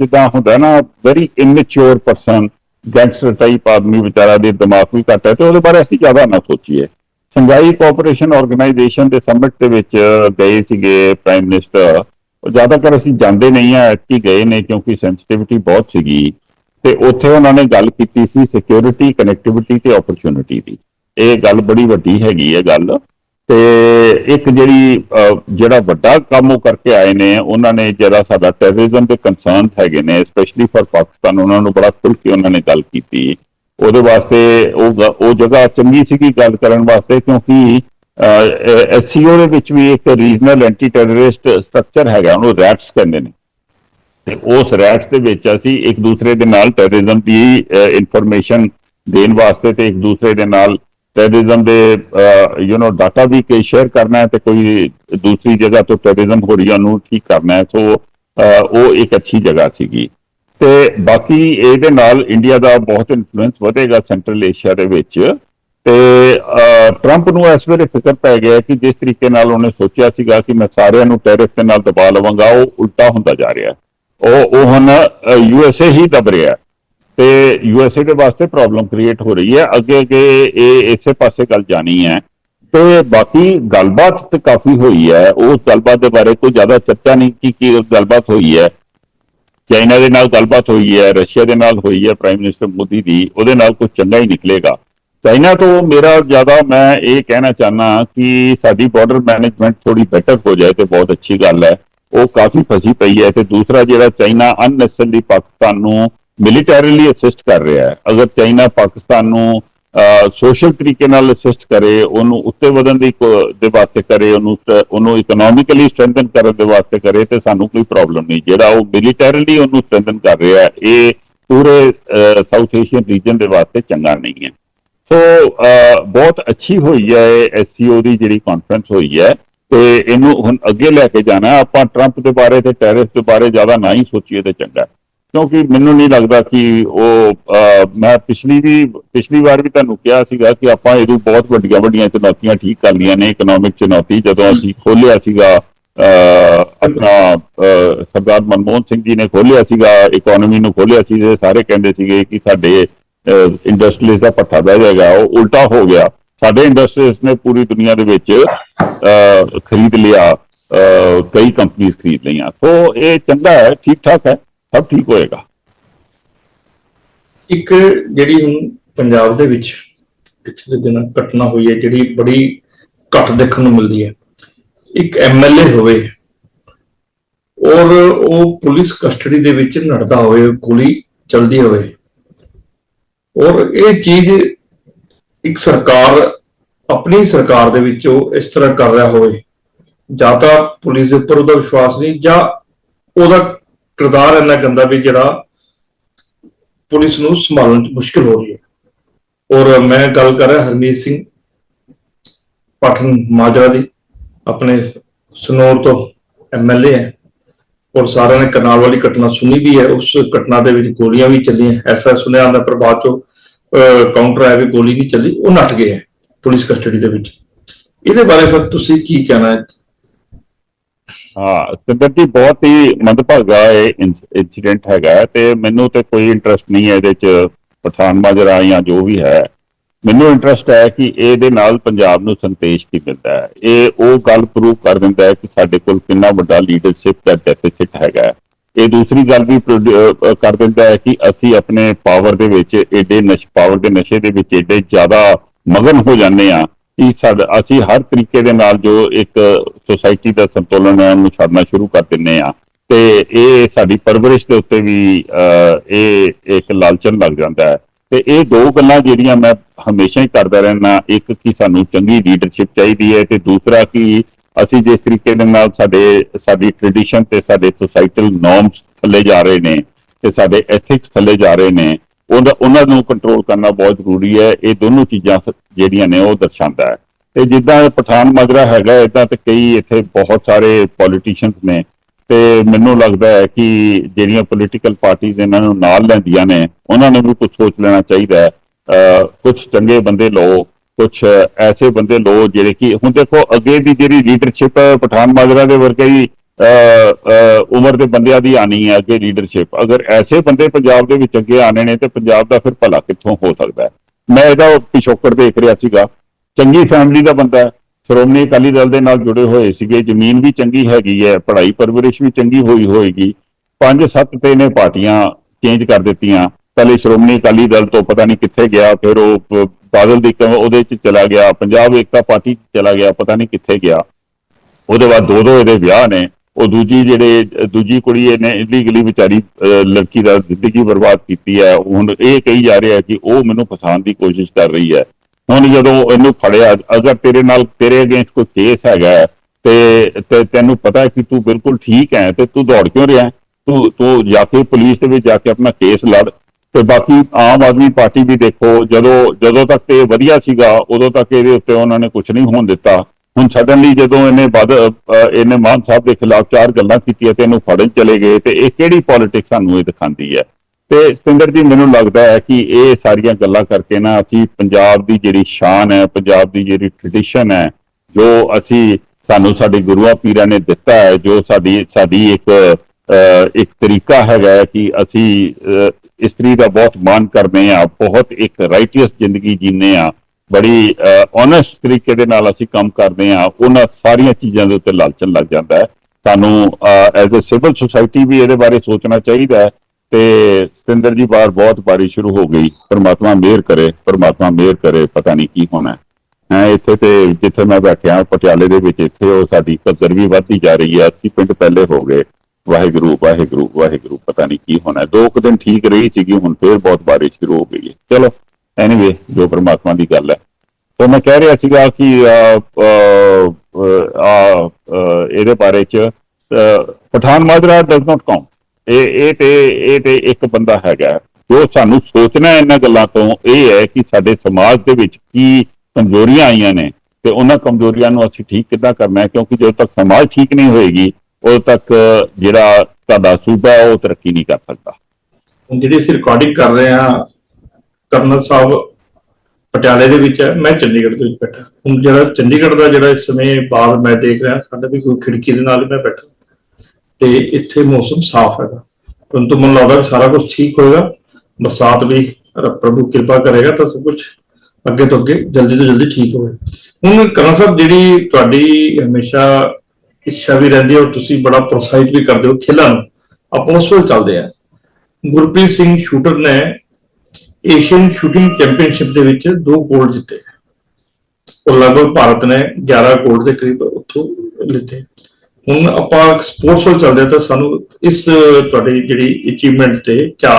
ਜਿੱਦਾਂ ਹੁੰਦਾ ਨਾ very immature person gangster type ਆਦਮੀ ਵਿਚਾਰਾ ਦੇ ਦਿਮਾਗ ਵੀ ਘੱਟ ਹੈ, ਤੇ ਉਹਦੇ ਬਾਰੇ ਅਸੀਂ ਜ਼ਿਆਦਾ ਨਾ ਸੋਚੀਏ। ਸੰਘਾਈ ਕੋਆਪਰੇਸ਼ਨ ਆਰਗੇਨਾਈਜੇਸ਼ਨ ਦੇ ਸਮਿਟ ਦੇ ਵਿੱਚ ਗਏ ਸੀਗੇ ਪ੍ਰਾਈਮ ਮਿਨਿਸਟਰ ਉਹ ਜ਼ਿਆਦਾਤਰ ਅਸੀਂ ਜਾਂਦੇ ਨਹੀਂ ਆ ਕਿ ਗਏ ਨੇ ਕਿਉਂਕਿ ਸੈਂਸਿਟਿਵਿਟੀ ਬਹੁਤ ਸੀਗੀ। ਤੇ ਉੱਥੇ ਉਹਨਾਂ ਨੇ ਗੱਲ ਕੀਤੀ ਸੀ ਸਿਕਿਉਰਿਟੀ ਕਨੈਕਟੀਵਿਟੀ ਤੇ ਓਪਰਚੁਨਿਟੀ ਦੀ। ਇਹ ਗੱਲ ਬੜੀ ਵੱਡੀ ਹੈਗੀ ਹੈ ਗੱਲ। ਤੇ ਇੱਕ ਜਿਹੜੀ ਜਿਹੜਾ ਵੱਡਾ ਕੰਮ ਉਹ ਕਰਕੇ ਆਏ ਨੇ, ਉਹਨਾਂ ਨੇ ਜਿਹੜਾ ਸਾਡਾ ਟੈਰਰਿਜ਼ਮ ਦੇ ਕੰਸਰਨ ਹੈਗੇ ਨੇ ਸਪੈਸ਼ਲੀ ਫॉर ਪਾਕਿਸਤਾਨ, ਉਹਨਾਂ ਨੂੰ ਬੜਾ ਖੁੱਲ ਕੇ ਉਹਨਾਂ ਨੇ ਗੱਲ ਕੀਤੀ। ਉਹਦੇ ਵਾਸਤੇ ਉਹ ਗ- ਉਹ ਜਗ੍ਹਾ ਚੰਗੀ ਸੀਗੀ ਗੱਲ ਕਰਨ ਵਾਸਤੇ ਕਿਉਂਕਿ ਐਸਸੀਓ ਦੇ ਵਿੱਚ ਵੀ ਇੱਕ ਰੀਜਨਲ ਐਂਟੀ ਟੈਰਰਿਸਟ ਸਟਰਕਚਰ ਹੈਗਾ, ਉਹਨੂੰ ਰੈਟਸ ਕਹਿੰਦੇ ਨੇ। ਤੇ ਉਸ ਰੈਟਸ ਦੇ ਵਿੱਚ ਅਸੀਂ ਇੱਕ ਦੂਸਰੇ ਦੇ ਨਾਲ ਟੈਰਰਿਜ਼ਮ ਦੀ ਇਨਫੋਰਮੇਸ਼ਨ ਦੇਣ ਵਾਸਤੇ ਤੇ ਇੱਕ ਦੂਸਰੇ ਦੇ ਨਾਲ ਟੈਰਰਿਜ਼ਮ ਦੇ ਯੂ نو ਡਾਟਾ ਵੀ ਕੇ ਸ਼ੇਅਰ ਕਰਨਾ ਹੈ ਤੇ ਕੋਈ ਦੂਸਰੀ ਜਗ੍ਹਾ ਤੋਂ ਟੈਰਰਿਜ਼ਮ ਹੋ ਰਹੀ ਹੈ ਉਹਨੂੰ ਠੀਕ ਕਰਨਾ ਹੈ। ਸੋ ਉਹ ਇੱਕ ਅੱਛੀ ਜਗ੍ਹਾ ਸੀਗੀ। ਤੇ ਬਾਕੀ ਇਹਦੇ ਨਾਲ ਇੰਡੀਆ ਦਾ ਬਹੁਤ ਇਨਫਲੂਐਂਸ ਵਧੇਗਾ ਸੈਂਟਰਲ ਏਸ਼ੀਆ ਦੇ ਵਿੱਚ। ਤੇ ਟਰੰਪ ਨੂੰ ਇਸ ਵੇਲੇ ਫਿਕਰ ਪੈ ਗਿਆ ਕਿ ਜਿਸ ਤਰੀਕੇ ਨਾਲ ਉਹਨੇ ਸੋਚਿਆ ਸੀਗਾ ਕਿ ਮੈਂ ਸਾਰਿਆਂ ਨੂੰ ਟੈਰਿਫ ਦੇ ਨਾਲ ਦਬਾ ਲਵਾਂਗਾ, ਉਹ ਉਲਟਾ ਹੁੰਦਾ ਜਾ ਰਿਹਾ। ਉਹ ਉਹ ਹੁਣ ਯੂਐਸਏ ਹੀ ਦਬ ਰਿਹਾ। ਤੇ ਯੂਐਸਏ ਦੇ ਵਾਸਤੇ ਪ੍ਰੋਬਲਮ ਕ੍ਰੀਏਟ ਹੋ ਰਹੀ ਹੈ। ਅੱਗੇ ਅੱਗੇ ਇਹ ਇਸੇ ਪਾਸੇ ਗੱਲ ਜਾਣੀ ਹੈ। ਤੇ ਬਾਕੀ ਗੱਲਬਾਤ ਤੇ ਕਾਫੀ ਹੋਈ ਹੈ। ਉਸ ਗੱਲਬਾਤ ਦੇ ਬਾਰੇ ਕੋਈ ਜ਼ਿਆਦਾ ਚਰਚਾ ਨਹੀਂ ਕੀ ਕੀ ਗੱਲਬਾਤ ਹੋਈ ਹੈ। ਚਾਈਨਾ ਦੇ ਨਾਲ ਗੱਲਬਾਤ ਹੋਈ ਹੈ, ਰਸ਼ੀਆ ਦੇ ਨਾਲ ਹੋਈ ਹੈ ਪ੍ਰਾਈਮ ਮਿਨਿਸਟਰ ਮੋਦੀ ਦੀ, ਉਹਦੇ ਨਾਲ ਕੁਝ ਚੰਗਾ ਹੀ ਨਿਕਲੇਗਾ। ਚਾਈਨਾ ਤੋਂ ਮੇਰਾ ਜ਼ਿਆਦਾ ਮੈਂ ਇਹ ਕਹਿਣਾ ਚਾਹਨਾ ਕਿ ਸਾਡੀ ਬਾਰਡਰ ਮੈਨੇਜਮੈਂਟ ਥੋੜੀ ਬੈਟਰ ਹੋ ਜਾਏ ਤੇ ਬਹੁਤ ਅੱਛੀ ਗੱਲ ਹੈ। ਉਹ ਕਾਫੀ ਫਸੀ ਪਈ ਹੈ ਤੇ ਦੂਸਰਾ ਜਿਹੜਾ ਚਾਈਨਾ ਅਨਨੈਸੈਸਰਲੀ ਪਾਕਿਸਤਾਨ ਨੂੰ ਮਿਲੀਟੈਰੀਲੀ ਅਸਿਸਟ ਕਰ ਰਿਹਾ ਹੈ। ਅਗਰ ਚਾਈਨਾ ਪਾਕਿਸਤਾਨ ਨੂੰ ਸੋਸ਼ਲ ਤਰੀਕੇ ਨਾਲ ਅਸਿਸਟ ਕਰੇ, ਉਹਨੂੰ ਉੱਤੇ ਵਧਣ ਦੀ ਕੋ- ਦੇ ਵਾਸਤੇ ਕਰੇ, ਉਹਨੂੰ ਉਹਨੂੰ ਇਕਨੋਮਿਕਲੀ ਸਟਰੈਂਥਨ ਕਰਨ ਦੇ ਵਾਸਤੇ ਕਰੇ ਤੇ ਸਾਨੂੰ ਕੋਈ ਪ੍ਰੋਬਲਮ ਨਹੀਂ। ਜਿਹੜਾ ਉਹ ਮਿਲੀਟੈਰੀਲੀ ਉਹਨੂੰ ਸਟਰੈਂਥਨ ਕਰ ਰਿਹਾ, ਇਹ ਪੂਰੇ ਸਾਊਥ ਏਸ਼ੀਅਨ ਰੀਜਨ ਦੇ ਵਾਸਤੇ ਚੰਗਾ ਨਹੀਂ ਹੈ। ਸੋ ਬਹੁਤ ਅੱਛੀ ਹੋਈ ਹੈ ਐਸਸੀਓ ਦੀ ਜਿਹੜੀ ਕਾਨਫਰੰਸ ਹੋਈ ਹੈ ਤੇ ਇਹਨੂੰ ਹੁਣ ਅੱਗੇ ਲੈ ਕੇ ਜਾਣਾ ਆਪਾਂ ਟਰੰਪ ਦੇ ਬਾਰੇ ਤੇ ਟੈਰਿਫ ਦੇ ਬਾਰੇ ਜ਼ਿਆਦਾ ਨਾ ਹੀ ਸੋਚੀਏ ਤੇ ਚੰਗਾ। ਕਿਉਂਕਿ ਮੈਨੂੰ ਨਹੀਂ ਲੱਗਦਾ ਕਿ ਉਹ ਮੈਂ ਪਿਛਲੀ ਵੀ ਪਿਛਲੀ ਵਾਰ ਵੀ ਤੁਹਾਨੂੰ ਕਿਹਾ ਸੀਗਾ ਕਿ ਆਪਾਂ ਇਹਨੂੰ ਬਹੁਤ ਵੱਡੀਆਂ ਵੱਡੀਆਂ ਚੁਣੌਤੀਆਂ ਠੀਕ ਕਰ ਲਈਆਂ ਨੇ ਇਕਨੋਮਿਕ ਚੁਣੌਤੀ ਜਦੋਂ ਅਸੀਂ ਖੋਲਿਆ ਸੀਗਾ ਆਪਣਾ ਸਰਦਾਰ ਮਨਮੋਹਨ ਸਿੰਘ ਜੀ ਨੇ ਖੋਲਿਆ ਸੀਗਾ ਇਕਨੋਮੀ ਨੂੰ ਖੋਲਿਆ ਸੀ ਤੇ ਸਾਰੇ ਕਹਿੰਦੇ ਸੀਗੇ ਕਿ ਸਾਡੇ ਇੰਡਸਟਰੀਜ਼ ਦਾ ਪੱਠਾ ਬਹਿ ਜਾਏਗਾ ਉਹ ਉਲਟਾ ਹੋ ਗਿਆ। ਸਾਡੇ ਇੰਡਸਟਰੀਜ਼ ਨੇ ਪੂਰੀ ਦੁਨੀਆ ਦੇ ਵਿੱਚ ਖਰੀਦ ਲਿਆ ਕਈ ਕੰਪਨੀਆਂ ਖਰੀਦ ਲਈਆਂ। ਸੋ ਇਹ ਚੰਗਾ ਹੈ ਠੀਕ ਠਾਕ ਹੈ। ਸਭ ਠੀਕ ਹੋਏਗਾ। ਇੱਕ ਜਿਹੜੀ ਹੁਣ ਪੰਜਾਬ ਦੇ ਵਿੱਚ ਪਿਛਲੇ ਦਿਨਾਂ ਘਟਨਾ ਹੋਈ ਹੈ, ਜਿਹੜੀ ਬੜੀ ਘੱਟ ਦੇਖਣ ਨੂੰ ਮਿਲਦੀ ਹੈ। ਇੱਕ ਐਮਐਲਏ ਹੋਵੇ ਔਰ ਉਹ ਪੁਲਿਸ ਕਸਟਡੀ ਦੇ ਵਿੱਚ ਲੜਦਾ ਹੋਵੇ, ਗੋਲੀ ਚਲਦੀ ਹੋਵੇ। ਔਰ ਇਹ ਚੀਜ਼ ਇੱਕ ਸਰਕਾਰ, ਆਪਣੀ ਸਰਕਾਰ ਦੇ ਵਿੱਚ ਉਹ ਇਸ ਤਰ੍ਹਾਂ ਕਰ ਰਿਹਾ ਹੋਵੇ। ਜਾਂ ਤਾਂ ਪੁਲਿਸ ਦੇ ਉੱਪਰ ਉਹਦਾ ਵਿਸ਼ਵਾਸ ਨਹੀਂ, ਜਾਂ ਉਹਦਾ ਕਿਰਦਾਰ ਇੰਨਾ ਗੰਦਾ ਵੀ ਜਿਹੜਾ ਪੁਲਿਸ ਨੂੰ ਸੰਭਾਲਣ 'ਚ ਮੁਸ਼ਕਲ ਹੋ ਰਹੀ ਹੈ। ਔਰ ਮੈਂ ਗੱਲ ਕਰ ਰਿਹਾ ਹਰਮੀਤ ਸਿੰਘ ਪਠਨ ਮਾਜਰਾ ਦੀ, ਆਪਣੇ ਸਨੌਰ ਤੋਂ ਐਮਐਲਏ ਹੈ ਔਰ ਸਾਰਿਆਂ ਨੇ ਕਰਨਾਲ ਵਾਲੀ ਘਟਨਾ ਸੁਣੀ ਵੀ ਹੈ। ਉਸ ਘਟਨਾ ਦੇ ਵਿੱਚ ਗੋਲੀਆਂ ਵੀ ਚੱਲੀਆਂ। ਐਸਾ ਸੁਣਿਆ ਹੁੰਦਾ ਪਰ ਬਾਅਦ ਚੋਂ ਕਾਊਂਟਰ ਆਇਆ ਵੀ ਗੋਲੀ ਨਹੀਂ ਚੱਲੀ, ਉਹ ਨੱਠ ਗਏ ਹੈ ਪੁਲਿਸ ਕਸਟਡੀ ਦੇ ਵਿੱਚ। ਇਹਦੇ ਬਾਰੇ ਸਰ ਤੁਸੀਂ ਕੀ ਕਹਿਣਾ ਹੈ? ਹਾਂ ਸਿੰਦਰ ਜੀ ਬਹੁਤ ਹੀ ਮੰਦਭਾਗਾ ਇਹ ਇਨਸੀਡੈਂਟ ਹੈਗਾ ਤੇ ਮੈਨੂੰ ਤੇ ਕੋਈ ਇੰਟਰਸਟ ਨਹੀਂ ਹੈ ਇਹਦੇ ਚ ਪਠਾਨ ਮਾਜਰਾ ਜਾਂ ਜੋ ਵੀ ਹੈ। ਮੈਨੂੰ ਇੰਟਰਸਟ ਹੈ ਕਿ ਇਹਦੇ ਨਾਲ ਪੰਜਾਬ ਨੂੰ ਸੰਤੇਸ਼ ਕੀ ਮਿਲਦਾ ਹੈ। ਇਹ, ਉਹ ਗੱਲ ਪ੍ਰੂਵ ਕਰ ਦਿੰਦਾ ਹੈ ਕਿ ਸਾਡੇ ਕੋਲ ਕਿੰਨਾ ਵੱਡਾ ਲੀਡਰਸ਼ਿਪ ਦਾ ਡੈਫਿਸਿਟ ਹੈਗਾ ਇਹ ਦੂਸਰੀ ਗੱਲ ਵੀ ਪ੍ਰੋਡਿਊ- ਕਰ ਦਿੰਦਾ ਹੈ ਕਿ ਅਸੀਂ ਆਪਣੇ ਪਾਵਰ ਦੇ ਵਿੱਚ, ਏਡੇ ਨਸ਼ ਪਾਵਰ ਦੇ ਨਸ਼ੇ ਦੇ ਵਿੱਚ ਏਡੇ ਜ਼ਿਆਦਾ ਮਗਨ ਹੋ ਜਾਂਦੇ ਆ ਕਿ ਸਾਡਾ ਅਸੀਂ ਹਰ ਤਰੀਕੇ ਦੇ ਨਾਲ ਜੋ ਇੱਕ ਸੋਸਾਇਟੀ ਦਾ ਸੰਤੁਲਨ ਹੈ, ਉਹਨੂੰ ਛੱਡਣਾ ਸ਼ੁਰੂ ਕਰ ਦਿੰਨੇ ਆ ਤੇ ਇਹ ਸਾਡੀ ਪਰਵਰਿਸ਼ ਦੇ ਉੱਤੇ ਵੀ ਇਹ ਇੱਕ ਲਾਲਚਨ ਲੱਗ ਜਾਂਦਾ ਹੈ। ਤੇ ਇਹ ਦੋ ਗੱਲਾਂ ਜਿਹੜੀਆਂ ਮੈਂ ਹਮੇਸ਼ਾ ਹੀ ਕਰਦਾ ਰਹਿਣਾ ਇੱਕ ਕਿ ਸਾਨੂੰ ਚੰਗੀ ਲੀਡਰਸ਼ਿਪ ਚਾਹੀਦੀ ਹੈ ਤੇ ਦੂਸਰਾ ਕਿ ਅਸੀਂ ਜਿਸ ਤਰੀਕੇ ਦੇ ਨਾਲ ਸਾਡੇ, ਸਾਡੀ ਟ੍ਰੈਡੀਸ਼ਨ ਤੇ ਸਾਡੇ ਸੋਸਾਇਟਲ ਨੋਰਮਸ ਥੱਲੇ ਜਾ ਰਹੇ ਨੇ ਤੇ ਸਾਡੇ ਐਥਿਕਸ ਥੱਲੇ ਜਾ ਰਹੇ ਨੇ। ਉਹਨਾਂ ਨੂੰ ਕੰਟਰੋਲ ਕਰਨਾ ਬਹੁਤ ਜ਼ਰੂਰੀ ਹੈ। ਇਹ ਦੋਨੋਂ ਚੀਜ਼ਾਂ ਜਿਹੜੀਆਂ ਨੇ ਉਹ ਦਰਸਾਉਂਦਾ ਹੈ। ਤੇ ਜਿੱਦਾਂ ਇਹ ਪਠਾਨ ਮਾਜਰਾ ਹੈਗਾ ਇਦਾਂ ਤੇ ਕਈ ਇੱਥੇ ਬਹੁਤ ਸਾਰੇ ਪੋਲੀਟੀਸ਼ੀਅਨਸ ਨੇ। ਤੇ ਮੈਨੂੰ ਲੱਗਦਾ ਹੈ ਕਿ ਜਿਹੜੀਆਂ ਪੋਲੀਟੀਕਲ ਪਾਰਟੀਆਂ ਇਹਨਾਂ ਨੂੰ ਨਾਲ ਲੈਂਦੀਆਂ ਨੇ, ਉਹਨਾਂ ਨੂੰ ਵੀ ਕੁਝ ਸੋਚ ਲੈਣਾ ਚਾਹੀਦਾ ਹੈ। ਕੁਝ ਚੰਗੇ ਬੰਦੇ ਲਓ, ਕੁਝ ਐਸੇ ਬੰਦੇ ਲਓ ਜਿਹੜੇ ਕਿ ਹੁਣ ਦੇਖੋ, ਅੱਗੇ ਦੀ ਜਿਹੜੀ ਲੀਡਰਸ਼ਿਪ ਪਠਾਨ ਮਾਜਰਾ ਦੇ ਵਰਗੇ ਹੀ ਉਮਰ ਦੇ ਬੰਦਿਆਂ ਦੀ ਆਣੀ ਹੈ ਅੱਗੇ ਲੀਡਰਸ਼ਿਪ ਅਗਰ ਐਸੇ ਬੰਦੇ ਪੰਜਾਬ ਦੇ ਵਿੱਚ ਅੱਗੇ ਆਣੇ ਨੇ ਤੇ ਪੰਜਾਬ ਦਾ ਫਿਰ ਭਲਾ ਕਿੱਥੋਂ ਹੋ ਸਕਦਾ ਹੈ? ਮੈਂ ਇਹਦਾ ਪਿਛੋਕੜ ਦੇਖ ਰਿਹਾ ਸੀਗਾ। ਚੰਗੀ ਫੈਮਿਲੀ ਦਾ ਬੰਦਾ ਸ਼੍ਰੋਮਣੀ ਅਕਾਲੀ ਦਲ ਦੇ ਨਾਲ ਜੁੜੇ ਹੋਏ ਸੀਗੇ। ਜ਼ਮੀਨ ਵੀ ਚੰਗੀ ਹੈਗੀ ਹੈ। ਪੜ੍ਹਾਈ ਪਰਵਰਿਸ਼ ਵੀ ਚੰਗੀ ਹੋਈ ਹੋਏਗੀ। ਪੰਜ ਸੱਤ ਤੇ ਨੇ ਪਾਰਟੀਆਂ ਚੇਂਜ ਕਰ ਦਿੱਤੀਆਂ। ਪਹਿਲੇ ਸ਼੍ਰੋਮਣੀ ਅਕਾਲੀ ਦਲ ਤੋਂ ਪਤਾ ਨਹੀਂ ਕਿੱਥੇ ਗਿਆ, ਫਿਰ ਉਹ ਬਾਦਲ ਦੀ ਕਿਵੇਂ ਉਹਦੇ ਚ ਚਲਾ ਗਿਆ। ਪੰਜਾਬ ਏਕਤਾ ਪਾਰਟੀ ਚ ਚਲਾ ਗਿਆ, ਪਤਾ ਨਹੀਂ ਕਿੱਥੇ ਗਿਆ। ਉਹਦੇ ਬਾਅਦ ਦੋ ਦੋ ਇਹਦੇ ਵਿਆਹ ਨੇ। ਉਹ ਦੂਜੀ ਜਿਹੜੇ, ਦੂਜੀ ਕੁੜੀ ਇਹਨੇ ਇਲੀਗਲੀ ਵਿਚਾਰੀ ਲੜਕੀ ਦਾ ਜ਼ਿੰਦਗੀ ਬਰਬਾਦ ਕੀਤੀ ਹੈ। ਹੁਣ ਇਹ ਕਹੀ ਜਾ ਰਿਹਾ ਕਿ ਉਹ ਮੈਨੂੰ ਫਸਾਉਣ ਦੀ ਕੋਸ਼ਿਸ਼ ਕਰ ਰਹੀ ਹੈ। ਹੁਣ ਜਦੋਂ ਇਹਨੂੰ ਫੜਿਆ, ਅਗਰ ਤੇਰੇ ਨਾਲ ਤੇਰੇ ਅਗੇਂਸਟ ਕੋਈ ਕੇਸ ਹੈਗਾ ਤੇ ਤੈਨੂੰ ਪਤਾ ਕਿ ਤੂੰ ਬਿਲਕੁਲ ਠੀਕ ਹੈ ਤੇ ਤੂੰ ਦੌੜ ਕਿਉਂ ਰਿਹਾ ਤੂੰ ਤੂੰ ਜਾ ਕੇ ਪੁਲਿਸ ਦੇ ਵਿੱਚ ਜਾ ਕੇ ਆਪਣਾ ਕੇਸ ਲੜ। ਤੇ ਬਾਕੀ ਆਮ ਆਦਮੀ ਪਾਰਟੀ ਵੀ ਦੇਖੋ, ਜਦੋਂ ਜਦੋਂ ਤੱਕ ਇਹ ਵਧੀਆ ਸੀਗਾ, ਉਦੋਂ ਤੱਕ ਇਹਦੇ ਉੱਤੇ ਉਹਨਾਂ ਨੇ ਕੁਝ ਨਹੀਂ ਹੋਣ ਦਿੱਤਾ। ਹੁਣ ਸਡਨਲੀ ਜਦੋਂ ਇਹਨੇ ਬਦ ਇਹਨੇ ਮਾਨ ਸਾਹਿਬ ਦੇ ਖਿਲਾਫ ਚਾਰ ਗੱਲਾਂ ਕੀਤੀਆਂ ਤੇ ਇਹਨੂੰ ਫੜਨ ਚਲੇ ਗਏ ਤੇ ਇਹ ਕਿਹੜੀ ਪੋਲਿਟਿਕਸ ਸਾਨੂੰ ਇਹ ਦਿਖਾਉਂਦੀ ਹੈ? ਤੇ ਸਤਿੰਦਰ ਜੀ ਮੈਨੂੰ ਲੱਗਦਾ ਹੈ ਕਿ ਇਹ ਸਾਰੀਆਂ ਗੱਲਾਂ ਕਰਕੇ ਨਾ ਅਸੀਂ ਪੰਜਾਬ ਦੀ ਜਿਹੜੀ ਸ਼ਾਨ ਹੈ ਪੰਜਾਬ ਦੀ ਜਿਹੜੀ ਟ੍ਰੈਡੀਸ਼ਨ ਹੈ ਜੋ ਅਸੀਂ ਸਾਨੂੰ ਸਾਡੇ ਗੁਰੂਆਂ ਪੀਰਾਂ ਨੇ ਦਿੱਤਾ ਹੈ ਜੋ ਸਾਡੀ ਸਾਡੀ ਇੱਕ ਅਹ, ਇੱਕ ਤਰੀਕਾ ਹੈਗਾ ਹੈ ਕਿ ਅਸੀਂ ਇਸਤਰੀ ਦਾ ਬਹੁਤ ਮਾਣ ਕਰਦੇ ਆ ਬਹੁਤ ਇੱਕ ਰਾਈਟੀਅਸ ਜ਼ਿੰਦਗੀ ਜੀਨੇ ਆ ਬੜੀ ਓਨੈਸਟ ਤਰੀਕੇ ਦੇ ਨਾਲ ਅਸੀਂ ਕੰਮ ਕਰਦੇ ਆ ਉਹਨਾਂ ਸਾਰੀਆਂ ਚੀਜ਼ਾਂ ਦੇ ਉੱਤੇ ਲਾਲਚਨ ਲੱਗ ਜਾਂਦਾ ਹੈ। ਸਾਨੂੰ ਐਜ਼ ਅ ਸਿਵਲ ਸੁਸਾਇਟੀ ਵੀ ਇਹਦੇ ਬਾਰੇ ਸੋਚਣਾ ਚਾਹੀਦਾ ਹੈ ਤੇ ਸਤਿੰਦਰ ਜੀ, ਬਾਹਰ ਬਹੁਤ ਬਾਰਿਸ਼ ਸ਼ੁਰੂ ਹੋ ਗਈ। ਪਰਮਾਤਮਾ ਮਿਹਰ ਕਰੇ, ਪਰਮਾਤਮਾ ਮਿਹਰ ਕਰੇ, ਪਤਾ ਨਹੀਂ ਕੀ ਹੋਣਾ ਹੈ। ਇੱਥੇ ਤੇ ਜਿੱਥੇ ਮੈਂ ਬੈਠਿਆ, ਪਟਿਆਲੇ ਦੇ ਵਿੱਚ ਇੱਥੇ ਉਹ ਸਾਡੀ ਕਦਰ ਵੀ ਵੱਧਦੀ ਜਾ ਰਹੀ ਹੈ। 80 ਪਿੰਡ ਪਹਿਲੇ ਹੋ ਗਏ। ਵਾਹਿਗੁਰੂ ਵਾਹਿਗੁਰੂ ਵਾਹਿਗੁਰੂ, ਪਤਾ ਨਹੀਂ ਕੀ ਹੋਣਾ ਦੋ ਕੁ ਦਿਨ ਠੀਕ ਰਹੀ ਸੀਗੀ, ਹੁਣ ਫੇਰ ਬਹੁਤ ਬਾਰਿਸ਼ ਸ਼ੁਰੂ ਹੋ ਗਈ ਹੈ। ਚਲੋ ਐਨੀਵੇ ਜੋ ਪਰਮਾਤਮਾ ਦੀ ਗੱਲ ਹੈ। ਤਾਂ ਮੈਂ ਕਹਿ ਰਿਹਾ ਸੀਗਾ ਕਿ ਅਹ, ਇਹਦੇ ਬਾਰੇ ਚ ਅਹ, Pathan Majra does not count ਇਹ ਇਹ ਤੇ ਇਹ ਤੇ ਇੱਕ ਬੰਦਾ ਹੈਗਾ ਜੋ ਸਾਨੂੰ ਸੋਚਣਾ ਇਹਨਾਂ ਗੱਲਾਂ ਤੋਂ ਇਹ ਹੈ ਕਿ ਸਾਡੇ ਸਮਾਜ ਦੇ ਵਿੱਚ ਕੀ ਕਮਜ਼ੋਰੀਆਂ ਆਈਆਂ ਨੇ ਤੇ ਉਹਨਾਂ ਕਮਜ਼ੋਰੀਆਂ ਨੂੰ ਅਸੀਂ ਠੀਕ ਕਿੱਦਾਂ ਕਰਨਾ ਹੈ ਕਿਉਂਕਿ ਜਦੋਂ ਤੱਕ ਸਮਾਜ ਠੀਕ ਨਹੀਂ ਹੋਏਗੀ ਉਦੋਂ ਤੱਕ ਜਿਹੜਾ ਤੁਹਾਡਾ ਸੂਬਾ ਉਹ ਤਰੱਕੀ ਨਹੀਂ ਕਰ ਸਕਦਾ। ਜਿਹੜੀ ਅਸੀਂ ਰਿਕਾਰਡਿੰਗ ਕਰ ਰਹੇ ਹਾਂ ਕਰਨਲ ਸਾਹਿਬ ਪਟਿਆਲੇ ਦੇ ਵਿੱਚ ਹੈ, ਮੈਂ ਚੰਡੀਗੜ੍ਹ ਦੇ ਵਿੱਚ ਬੈਠਾ। ਹੁਣ ਜਿਹੜਾ ਚੰਡੀਗੜ੍ਹ ਦਾ ਜਿਹੜਾ ਇਸ ਸਮੇਂ ਬਾਹਰ ਮੈਂ ਦੇਖ ਰਿਹਾ, ਸਾਡਾ ਵੀ ਕੋਈ ਖਿੜਕੀ ਦੇ ਨਾਲ ਮੈਂ ਬੈਠਾ। ਤੇ ਇੱਥੇ ਮੌਸਮ ਸਾਫ਼ ਹੈਗਾ। ਪਰੰਤੂ ਮੈਨੂੰ ਲੱਗਦਾ ਕਿ ਸਾਰਾ ਕੁਝ ਠੀਕ ਹੋਏਗਾ। ਬਰਸਾਤ ਵੀ ਪ੍ਰਭੂ ਕਿਰਪਾ ਕਰੇਗਾ ਤਾਂ ਸਭ ਕੁਝ ਅੱਗੇ ਤੋਂ ਅੱਗੇ ਜਲਦੀ ਤੋਂ ਜਲਦੀ ਠੀਕ ਹੋਵੇ। ਹੁਣ ਕਰਨਲ ਸਾਹਿਬ, ਜਿਹੜੀ ਤੁਹਾਡੀ ਹਮੇਸ਼ਾ ਇੱਛਾ ਵੀ ਰਹਿੰਦੀ ਹੈ ਔਰ ਤੁਸੀਂ ਬੜਾ ਪ੍ਰੋਤਸਾਹਿਤ ਵੀ ਕਰਦੇ ਹੋ ਖੇਲਾਂ ਨੂੰ, ਆਪਾਂ ਉਸ ਵੱਲ ਚੱਲਦੇ ਆ ਗੁਰਪ੍ਰੀਤ ਸਿੰਘ ਸ਼ੂਟਰ ਨੇ ਏਸ਼ੀਅਨ ਸ਼ੂਟਿੰਗ ਚੈਂਪੀਅਨਸ਼ਿਪ ਦੇ ਵਿੱਚ ਦੋ 골ਡ ਜਿੱਤੇ। ਉਹ ਲਗਭਗ ਭਾਰਤ ਨੇ 11 골ਡ ਦੇ ਕਰੀਬ ਉੱਥੋਂ ਲਿੱਤੇ। ਹੁਣ ਆਪਾਂ ਸਪੋਰਟਸ ਵੱਲ ਚੱਲਦੇ ਤਾਂ ਸਾਨੂੰ ਇਸ ਤੁਹਾਡੀ ਜਿਹੜੀ ਅਚੀਵਮੈਂਟ ਤੇ ਚਾ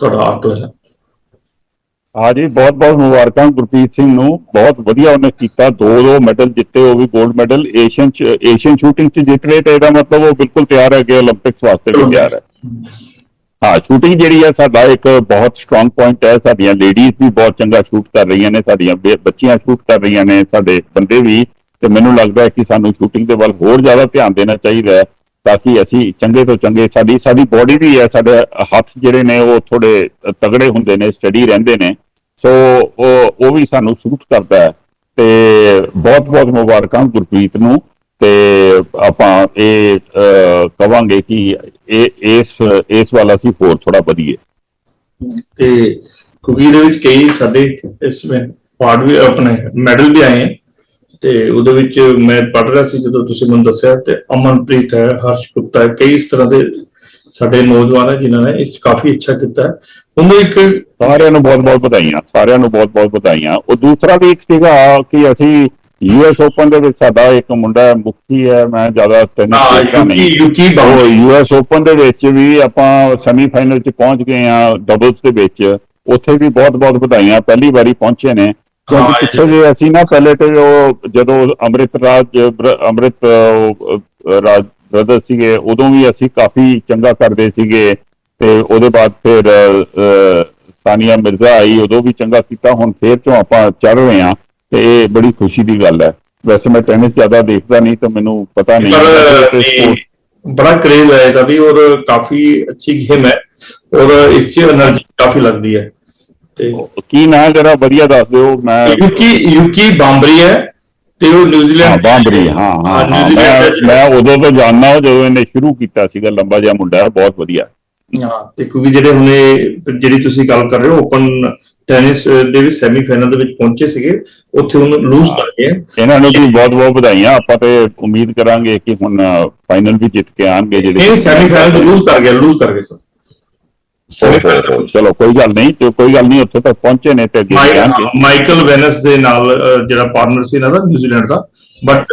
ਤੁਹਾਡਾ ਆਕਲ ਹੈ ਹਾਂਜੀ ਬਹੁਤ ਬਹੁਤ ਮੁਬਾਰਕਾਂ ਗੁਰਪ੍ਰੀਤ ਸਿੰਘ ਨੂੰ। ਬਹੁਤ ਵਧੀਆ ਉਹਨੇ ਕੀਤਾ। ਦੋ ਦੋ ਮੈਡਲ ਜਿੱਤੇ ਉਹ ਵੀ 골ਡ ਮੈਡਲ ਏਸ਼ੀਅਨ ਏਸ਼ੀਅਨ ਸ਼ੂਟਿੰਗ ਚ ਜਿੱਤ ਲਏ ਤਾਂ ਇਹਦਾ ਮਤਲਬ ਉਹ ਬਿਲਕੁਲ ਤਿਆਰ ਹੈ ਕਿ 올림픽ਸ ਵਾਸਤੇ ਵੀ ਤਿਆਰ ਹੈ। ਹਾਂ ਸ਼ੂਟਿੰਗ ਜਿਹੜੀ ਹੈ ਸਾਡਾ ਇੱਕ ਬਹੁਤ ਸਟਰੋਂਗ ਪੁਆਇੰਟ ਹੈ। ਸਾਡੀਆਂ ਲੇਡੀਜ਼ ਵੀ ਬਹੁਤ ਚੰਗਾ ਸ਼ੂਟ ਕਰ ਰਹੀਆਂ ਨੇ, ਸਾਡੀਆਂ ਬੇ- ਬੱਚੀਆਂ ਸ਼ੂਟ ਕਰ ਰਹੀਆਂ ਨੇ, ਸਾਡੇ ਬੰਦੇ ਵੀ। ਤੇ ਮੈਨੂੰ ਲੱਗਦਾ ਹੈ ਕਿ ਸਾਨੂੰ ਸ਼ੂਟਿੰਗ ਦੇ ਵੱਲ ਹੋਰ ਜ਼ਿਆਦਾ ਧਿਆਨ ਦੇਣਾ ਚਾਹੀਦਾ ਹੈ, ਤਾਂ ਕਿ ਅਸੀਂ ਚੰਗੇ ਤੋਂ ਚੰਗੇ ਸਾਡੀ ਸਾਡੀ ਬੋਡੀ ਵੀ ਹੈ, ਸਾਡੇ ਹੱਥ ਜਿਹੜੇ ਨੇ, ਉਹ ਥੋੜੇ ਤਗੜੇ ਹੁੰਦੇ ਨੇ ਸਟੱਡੀ ਰਹਿੰਦੇ ਨੇ। ਸੋ, ਉਹ ਉਹ ਵੀ ਸਾਨੂੰ ਸੂਟ ਕਰਦਾ ਹੈ। ਤੇ ਬਹੁਤ ਬਹੁਤ ਮੁਬਾਰਕਾਂ ਗੁਰਪ੍ਰੀਤ ਨੂੰ। ਤੇ ਆਪਾਂ ਇਹ ਕਵਾਂਗੇ ਕਿ ਇਹ ਇਸ ਇਸ ਵਾਲਾ ਅਸੀਂ ਹੋਰ ਥੋੜਾ ਵਧੀਏ। ਤੇ ਕਿਉਂਕਿ ਇਹਦੇ ਵਿੱਚ ਕਈ ਸਾਡੇ ਇਸ ਵਿੱਚ ਅਵਾਰਡ ਵੀ ਆਪਣੇ ਮੈਡਲ ਵੀ ਆਏ ਤੇ ਉਹਦੇ ਵਿੱਚ ਮੈਂ ਪੜ੍ਹ ਰਿਹਾ ਸੀ ਜਦੋਂ ਤੁਸੀਂ ਮੈਨੂੰ ਦੱਸਿਆ ਤੇ ਅਮਨਪ੍ਰੀਤ ਹੈ ਹਰਸ਼ ਗੁਪਤਾ ਹੈ ਕਈ ਇਸ ਤਰ੍ਹਾਂ ਦੇ ਸਾਡੇ ਨੌਜਵਾਨ ਹੈ ਜਿਨ੍ਹਾਂ ਨੇ ਇਸ ਕਾਫੀ ਅੱਛਾ ਕੀਤਾ ਉਹਨੂੰ ਇੱਕ ਸਾਰਿਆਂ ਨੂੰ ਬਹੁਤ ਬਹੁਤ ਵਧਾਈਆਂ ਸਾਰਿਆਂ ਨੂੰ ਬਹੁਤ ਬਹੁਤ ਵਧਾਈਆਂ। ਉਹ ਦੂਸਰਾ ਵੀ ਇੱਕ ਸੀਗਾ ਕਿ ਅਸੀਂ ਯੂਐਸ ਓਪਨ ਦੇ ਵਿੱਚ ਸਾਡਾ ਇੱਕ ਮੁੰਡਾ ਮੁਖੀ ਹੈ ਮੈਂ ਜ਼ਿਆਦਾ ਟੈਨਿਸ ਖੇਡਦਾ ਯੂਕੀ ਨਹੀਂ। ਯੂਕੀ ਬਾਉਂਡਰੀ ਯੂਐਸ ਓਪਨ ਦੇ ਵਿੱਚ ਵੀ ਆਪਾਂ ਸੈਮੀਫਾਈਨਲ 'ਚ ਪਹੁੰਚ ਗਏ ਆ ਡਬਲਸ ਦੇ ਵਿੱਚ। ਉੱਥੇ ਵੀ ਬਹੁਤ ਬਹੁਤ ਵਧਾਈਆਂ ਪਹਿਲੀ ਵਾਰੀ ਪਹੁੰਚੇ ਨੇ। ਕਿਉਂਕਿ ਪਿੱਛੇ ਜੇ ਅਸੀਂ ਨਾ ਪਹਿਲੇ ਤੇ ਉਹ ਜਦੋਂ ਅੰਮ੍ਰਿਤ ਰਾਜ ਅੰਮ੍ਰਿਤ ਰਾਜ ਬ੍ਰਦਰ ਸੀਗੇ ਉਦੋਂ ਵੀ ਅਸੀਂ ਕਾਫੀ ਚੰਗਾ ਕਰਦੇ ਸੀਗੇ। ਤੇ ਉਹਦੇ ਬਾਅਦ ਫਿਰ ਸਾਨੀਆ ਮਿਰਜ਼ਾ ਆਈ ਉਦੋਂ ਵੀ ਚੰਗਾ ਕੀਤਾ। ਹੁਣ ਫੇਰ ਤੋਂ ਆਪਾਂ ਚੜ ਰਹੇ ਆ ਤੇ ਇਹ ਬੜੀ ਖੁਸ਼ੀ ਦੀ ਗੱਲ ਹੈ। ਵੈਸੇ ਮੈਂ ਟੈਨਿਸ ਜ਼ਿਆਦਾ ਦੇਖਦਾ ਨਹੀਂ ਤਾਂ ਮੈਨੂੰ ਪਤਾ ਨਹੀਂ ਪਰ ਬੜਾ ਕਰੇਜ਼ ਹੈ ਇਹਦਾ ਵੀ ਔਰ ਕਾਫੀ ਅੱਛੀ ਗੇਮ ਹੈ ਔਰ ਇਸ 'ਚ એનર્ਜੀ ਕਾਫੀ ਲੱਗਦੀ ਹੈ। ਤੇ ਕੀ ਨਾਂ ਜਰਾ ਵਧੀਆ ਦੱਸ ਦਿਓ ਮੈਂ ਯੂਕੀ ਯੂਕੀ ਬਾਂਬਰੀ ਹੈ ਤੇ ਉਹ ਨਿਊਜ਼ੀਲੈਂਡ ਬਾਂਬਰੀ ਹਾਂ ਹਾਂ ਮੈਂ ਉਦੋਂ ਤੋਂ ਜਾਣਨਾ ਜਦੋਂ ਇਹਨੇ ਸ਼ੁਰੂ ਕੀਤਾ ਸੀਗਾ ਲੰਬਾ ਜਿਹਾ ਮੁੰਡਾ ਬਹੁਤ ਵਧੀਆ। ਹਾਂ ਤੇ ਕਿਉਂਕਿ ਜਿਹੜੇ ਹੁਣੇ ਜਿਹੜੀ ਤੁਸੀਂ ਗੱਲ ਕਰ ਰਹੇ ਹੋ ਓਪਨ ਟੈਨਿਸ ਦੇ ਵੀ ਸੈਮੀਫਾਈਨਲ ਦੇ ਵਿੱਚ ਪਹੁੰਚੇ ਸੀਗੇ ਉੱਥੇ ਉਹਨੂੰ ਲੂਜ਼ ਕਰ ਗਏ ਇਹਨਾਂ ਨੂੰ ਵੀ ਬਹੁਤ ਬਹੁਤ ਵਧਾਈਆਂ। ਆਪਾਂ ਤੇ ਉਮੀਦ ਕਰਾਂਗੇ ਕਿ ਹੁਣ ਫਾਈਨਲ ਵੀ ਜਿੱਤ ਕੇ ਆਣਗੇ ਜਿਹੜੇ ਨਹੀਂ ਸੈਮੀਫਾਈਨਲ ਲੂਜ਼ ਕਰ ਗਿਆ ਲੂਜ਼ ਕਰ ਗਏ ਸਰ। ਚਲੋ ਕੋਈ ਗੱਲ ਨਹੀਂ ਤੇ ਕੋਈ ਗੱਲ ਨਹੀਂ ਉੱਥੇ ਤੱਕ ਪਹੁੰਚੇ ਨੇ ਤੇ ਮਾਈਕਲ ਵੈਨਸ ਦੇ ਨਾਲ ਜਿਹੜਾ ਪਾਰਟਨਰ ਸੀ ਇਹਨਾਂ ਦਾ ਨਿਊਜ਼ੀਲੈਂਡ ਦਾ। ਬਟ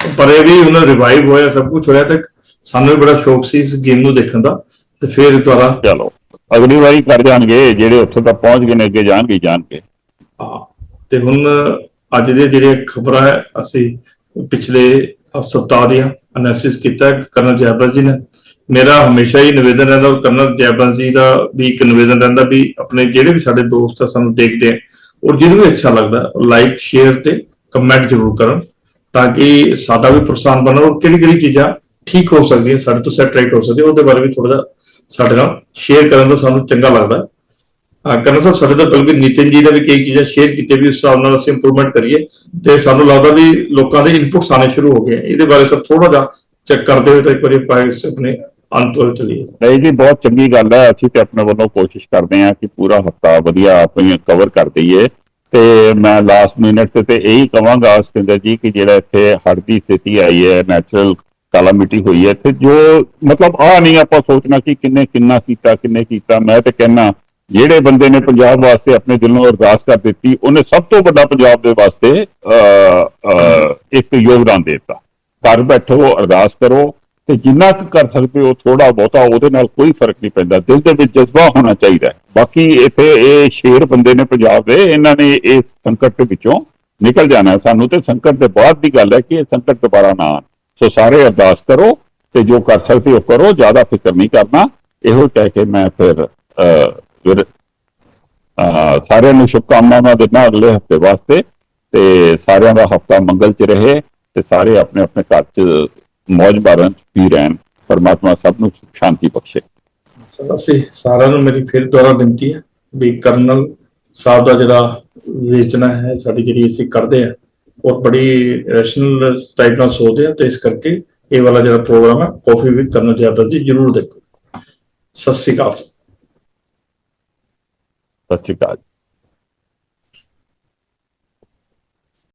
ਪਰ ਇਹ ਵੀ ਉਹਨਾਂ ਰਿਵਾਈਵ ਹੋਇਆ ਸਭ ਕੁਝ ਹੋਇਆ ਤੇ ਸਾਨੂੰ ਵੀ ਬੜਾ ਸ਼ੌਕ ਸੀ ਇਸ ਗੇਮ ਨੂੰ ਦੇਖਣ ਦਾ। ਤੇ ਫਿਰ ਦੁਬਾਰਾ ਚਲੋ। ਅਗਲੀ ਵਾਰੀ ਕਰ ਜਾਣਗੇ ਜਿਹੜੇ ਉੱਥੇ ਤੱਕ ਪਹੁੰਚ ਗਏ ਨੇ ਅੱਗੇ ਜਾਣਗੇ ਜਾਣਗੇ। ਹਾਂ ਤੇ ਹੁਣ ਅੱਜ ਦੇ ਜਿਹੜੇ ਖਬਰਾਂ ਹੈ ਅਸੀਂ ਪਿਛਲੇ ਸਪਤਾਹ ਦੀਆਂ ਅਨਾਲਿਸਿਸ ਕੀਤਾ ਕਰਨਲ ਜੈਬਲ ਜੀ ਨੇ। ਮੇਰਾ ਹਮੇਸ਼ਾ ਹੀ ਨਿਵੇਦਨ ਰਹਿੰਦਾ ਔਰ ਕਰਨਲ ਜੈਬਲ ਜੀ ਦਾ ਵੀ ਇੱਕ ਨਿਵੇਦਨ ਰਹਿੰਦਾ ਵੀ ਆਪਣੇ ਜਿਹੜੇ ਵੀ ਸਾਡੇ ਦੋਸਤ ਆ ਸਾਨੂੰ ਦੇਖਦੇ ਆ ਔਰ ਜਿਹਨੂੰ ਵੀ ਅੱਛਾ ਲੱਗਦਾ ਲਾਈਕ ਸ਼ੇਅਰ ਤੇ ਕਮੈਂਟ ਜ਼ਰੂਰ ਕਰਨ ਤਾਂ ਕਿ ਸਾਡਾ ਵੀ ਪ੍ਰੋਤਸਾਹਨ ਬਣੇ ਔਰ ਕਿਹੜੀ ਕਿਹੜੀ ਚੀਜ਼ਾਂ ਠੀਕ ਹੋ ਸਕਦੀ ਹੈ, ਸਾਡੇ ਤੋਂ ਸੈਟ ਰਾਈਟ ਹੋ ਸਕਦੀਆਂ ਉਹਦੇ ਬਾਰੇ ਵੀ ਥੋੜਾ ਜਿਹਾ ਸਾਡੇ ਨਾਲ ਸ਼ੇਅਰ ਕਰਨ ਦਾ ਸਾਨੂੰ ਚੰਗਾ ਲੱਗਦਾ ਹਾਂ। ਸਾਹਿਬ, ਸਾਡੇ ਤਾਂ ਬਲਕਿ ਨਿਤਿਨ ਜੀ ਨੇ ਵੀ ਕਈ ਚੀਜ਼ਾਂ ਸ਼ੇਅਰ ਕੀਤੇ ਵੀ ਉਸ ਹਿਸਾਬ ਨਾਲ ਅਸੀਂ ਇੰਪਰੂਵਮੈਂਟ ਕਰੀਏ ਤੇ ਸਾਨੂੰ ਲੱਗਦਾ ਵੀ ਲੋਕਾਂ ਦੇ ਇਨਪੁਟਸ ਆਣੇ ਸ਼ੁਰੂ ਹੋ ਗਏ ਇਹਦੇ ਬਾਰੇ ਸਭ ਥੋੜਾ ਜਿਹਾ ਚੈੱਕ ਕਰਦੇ ਹੋਏ ਤਾਂ ਇੱਕ ਵਾਰੀ ਆਪਾਂ ਆਪਣੇ ਅੰਤ ਵੱਲ ਚਲੀਏ। ਨਹੀਂ ਜੀ, ਬਹੁਤ ਚੰਗੀ ਗੱਲ ਹੈ। ਅਸੀਂ ਤੇ ਆਪਣੇ ਵੱਲੋਂ ਕੋਸ਼ਿਸ਼ ਕਰਦੇ ਹਾਂ ਕਿ ਪੂਰਾ ਹਫਤਾ ਵਧੀਆ ਆਪਣੀ ਕਵਰ ਕਰ ਦਈਏ। ਤੇ ਮੈਂ ਲਾਸਟ ਮਿੰਟ ਤੇ ਇਹੀ ਕਹਾਂਗਾ ਸਤਿੰਦਰ ਜੀ, ਕਿ ਜਿਹੜਾ ਇੱਥੇ ਹੜ੍ਹ ਦੀ ਸਥਿਤੀ ਆਈ ਹੈ ਨੈਚੁਰਲ ਕਾਲਾ ਕਾਲਾਮਿਟੀ ਹੋਈ ਹੈ ਤੇ ਜੋ ਮਤਲਬ ਆ ਨਹੀਂ ਆਪਾਂ ਸੋਚਣਾ ਕਿ ਕਿੰਨੇ ਕਿੰਨਾ ਕੀਤਾ ਕਿੰਨੇ ਕੀਤਾ। ਮੈਂ ਤੇ ਕਹਿਣਾ ਜਿਹੜੇ ਬੰਦੇ ਨੇ ਪੰਜਾਬ ਵਾਸਤੇ ਆਪਣੇ ਦਿਲੋਂ ਅਰਦਾਸ ਕਰ ਦਿੱਤੀ ਉਹਨੇ ਸਭ ਤੋਂ ਵੱਡਾ ਪੰਜਾਬ ਦੇ ਵਾਸਤੇ ਅਹ, ਇੱਕ ਯੋਗਦਾਨ ਦੇ ਦਿੱਤਾ। ਘਰ ਬੈਠੋ ਅਰਦਾਸ ਕਰੋ ਤੇ ਜਿੰਨਾ ਕੁ ਕਰ ਸਕਦੇ ਹੋ ਥੋੜਾ ਬਹੁਤਾ ਉਹਦੇ ਨਾਲ ਕੋਈ ਫ਼ਰਕ ਨਹੀਂ ਪੈਂਦਾ। ਦਿਲ ਦੇ ਵਿੱਚ ਜਜ਼ਬਾ ਹੋਣਾ ਚਾਹੀਦਾ ਬਾਕੀ ਇੱਥੇ ਇਹ ਸ਼ੇਰ ਬੰਦੇ ਨੇ ਪੰਜਾਬ ਦੇ ਇਹਨਾਂ ਨੇ ਇਸ ਸੰਕਟ ਦੇ ਵਿੱਚੋਂ ਨਿਕਲ ਜਾਣਾ ਸਾਨੂੰ ਤੇ ਸੰਕਟ ਦੇ ਬਾਅਦ ਦੀ ਗੱਲ ਹੈ ਕਿ ਇਹ ਸੰਕਟ ਦੁਬਾਰਾ ਨਾ ਆਉਣ। ਸੋ ਸਾਰੇ ਅਰਦਾਸ ਕਰੋ ਤੇ ਜੋ ਕਰ ਸਕਦੇ ਹੋ ਕਰੋ, ਜ਼ਿਆਦਾ ਫਿਕਰ ਨਹੀਂ ਕਰਨਾ। ਇਹੋ ਕਹਿ ਕੇ ਮੈਂ ਫਿਰ ਸਾਰਿਆਂ ਨੂੰ ਸ਼ੁਭਕਾਮਨਾਵਾਂ ਦਿੰਦਾ ਅਗਲੇ ਹਫ਼ਤੇ ਵਾਸਤੇ ਤੇ ਸਾਰਿਆਂ ਦਾ ਹਫਤਾ ਮੰਗਲ ਚ ਰਹੇ ਤੇ ਸਾਰੇ ਆਪਣੇ ਆਪਣੇ ਘਰ ਚ ਮौज ਮਾਰਨ ਵੀ ਰਹਿਣ। ਪਰਮਾਤਮਾ ਸਭ ਨੂੰ ਸ਼ਾਂਤੀ ਬਖਸ਼ੇ। ਸਰ, ਅਸੀਂ ਸਾਰਿਆਂ ਨੂੰ ਮੇਰੀ ਫਿਰ ਦੁਆਰਾ ਬੇਨਤੀ ਹੈ ਵੀ ਕਰਨਲ ਸਾਹਿਬ ਦਾ ਜਿਹੜਾ ਵੇਚਣਾ ਹੈ, ਸਾਡੀ ਜਿਹੜੀ ਅਸੀਂ ਕਰਦੇ ਆ ਉਹ ਬੜੀ ਰੈਸ਼ਨਲ ਟਾਈਪ ਨਾਲ ਸੋਚਦੇ ਆ ਤੇ ਇਸ ਕਰਕੇ ਇਹ ਵਾਲਾ ਜਿਹੜਾ ਪ੍ਰੋਗਰਾਮ ਹੈ ਕਾਫੀ ਵਿਦ ਕਰਨ ਜੈਪਰ ਜੀ, ਜਰੂਰ ਦੇਖੋ। ਸਤਿ ਸ਼੍ਰੀ ਅਕਾਲ ਸਤਿ ਸ਼੍ਰੀ ਅਕਾਲ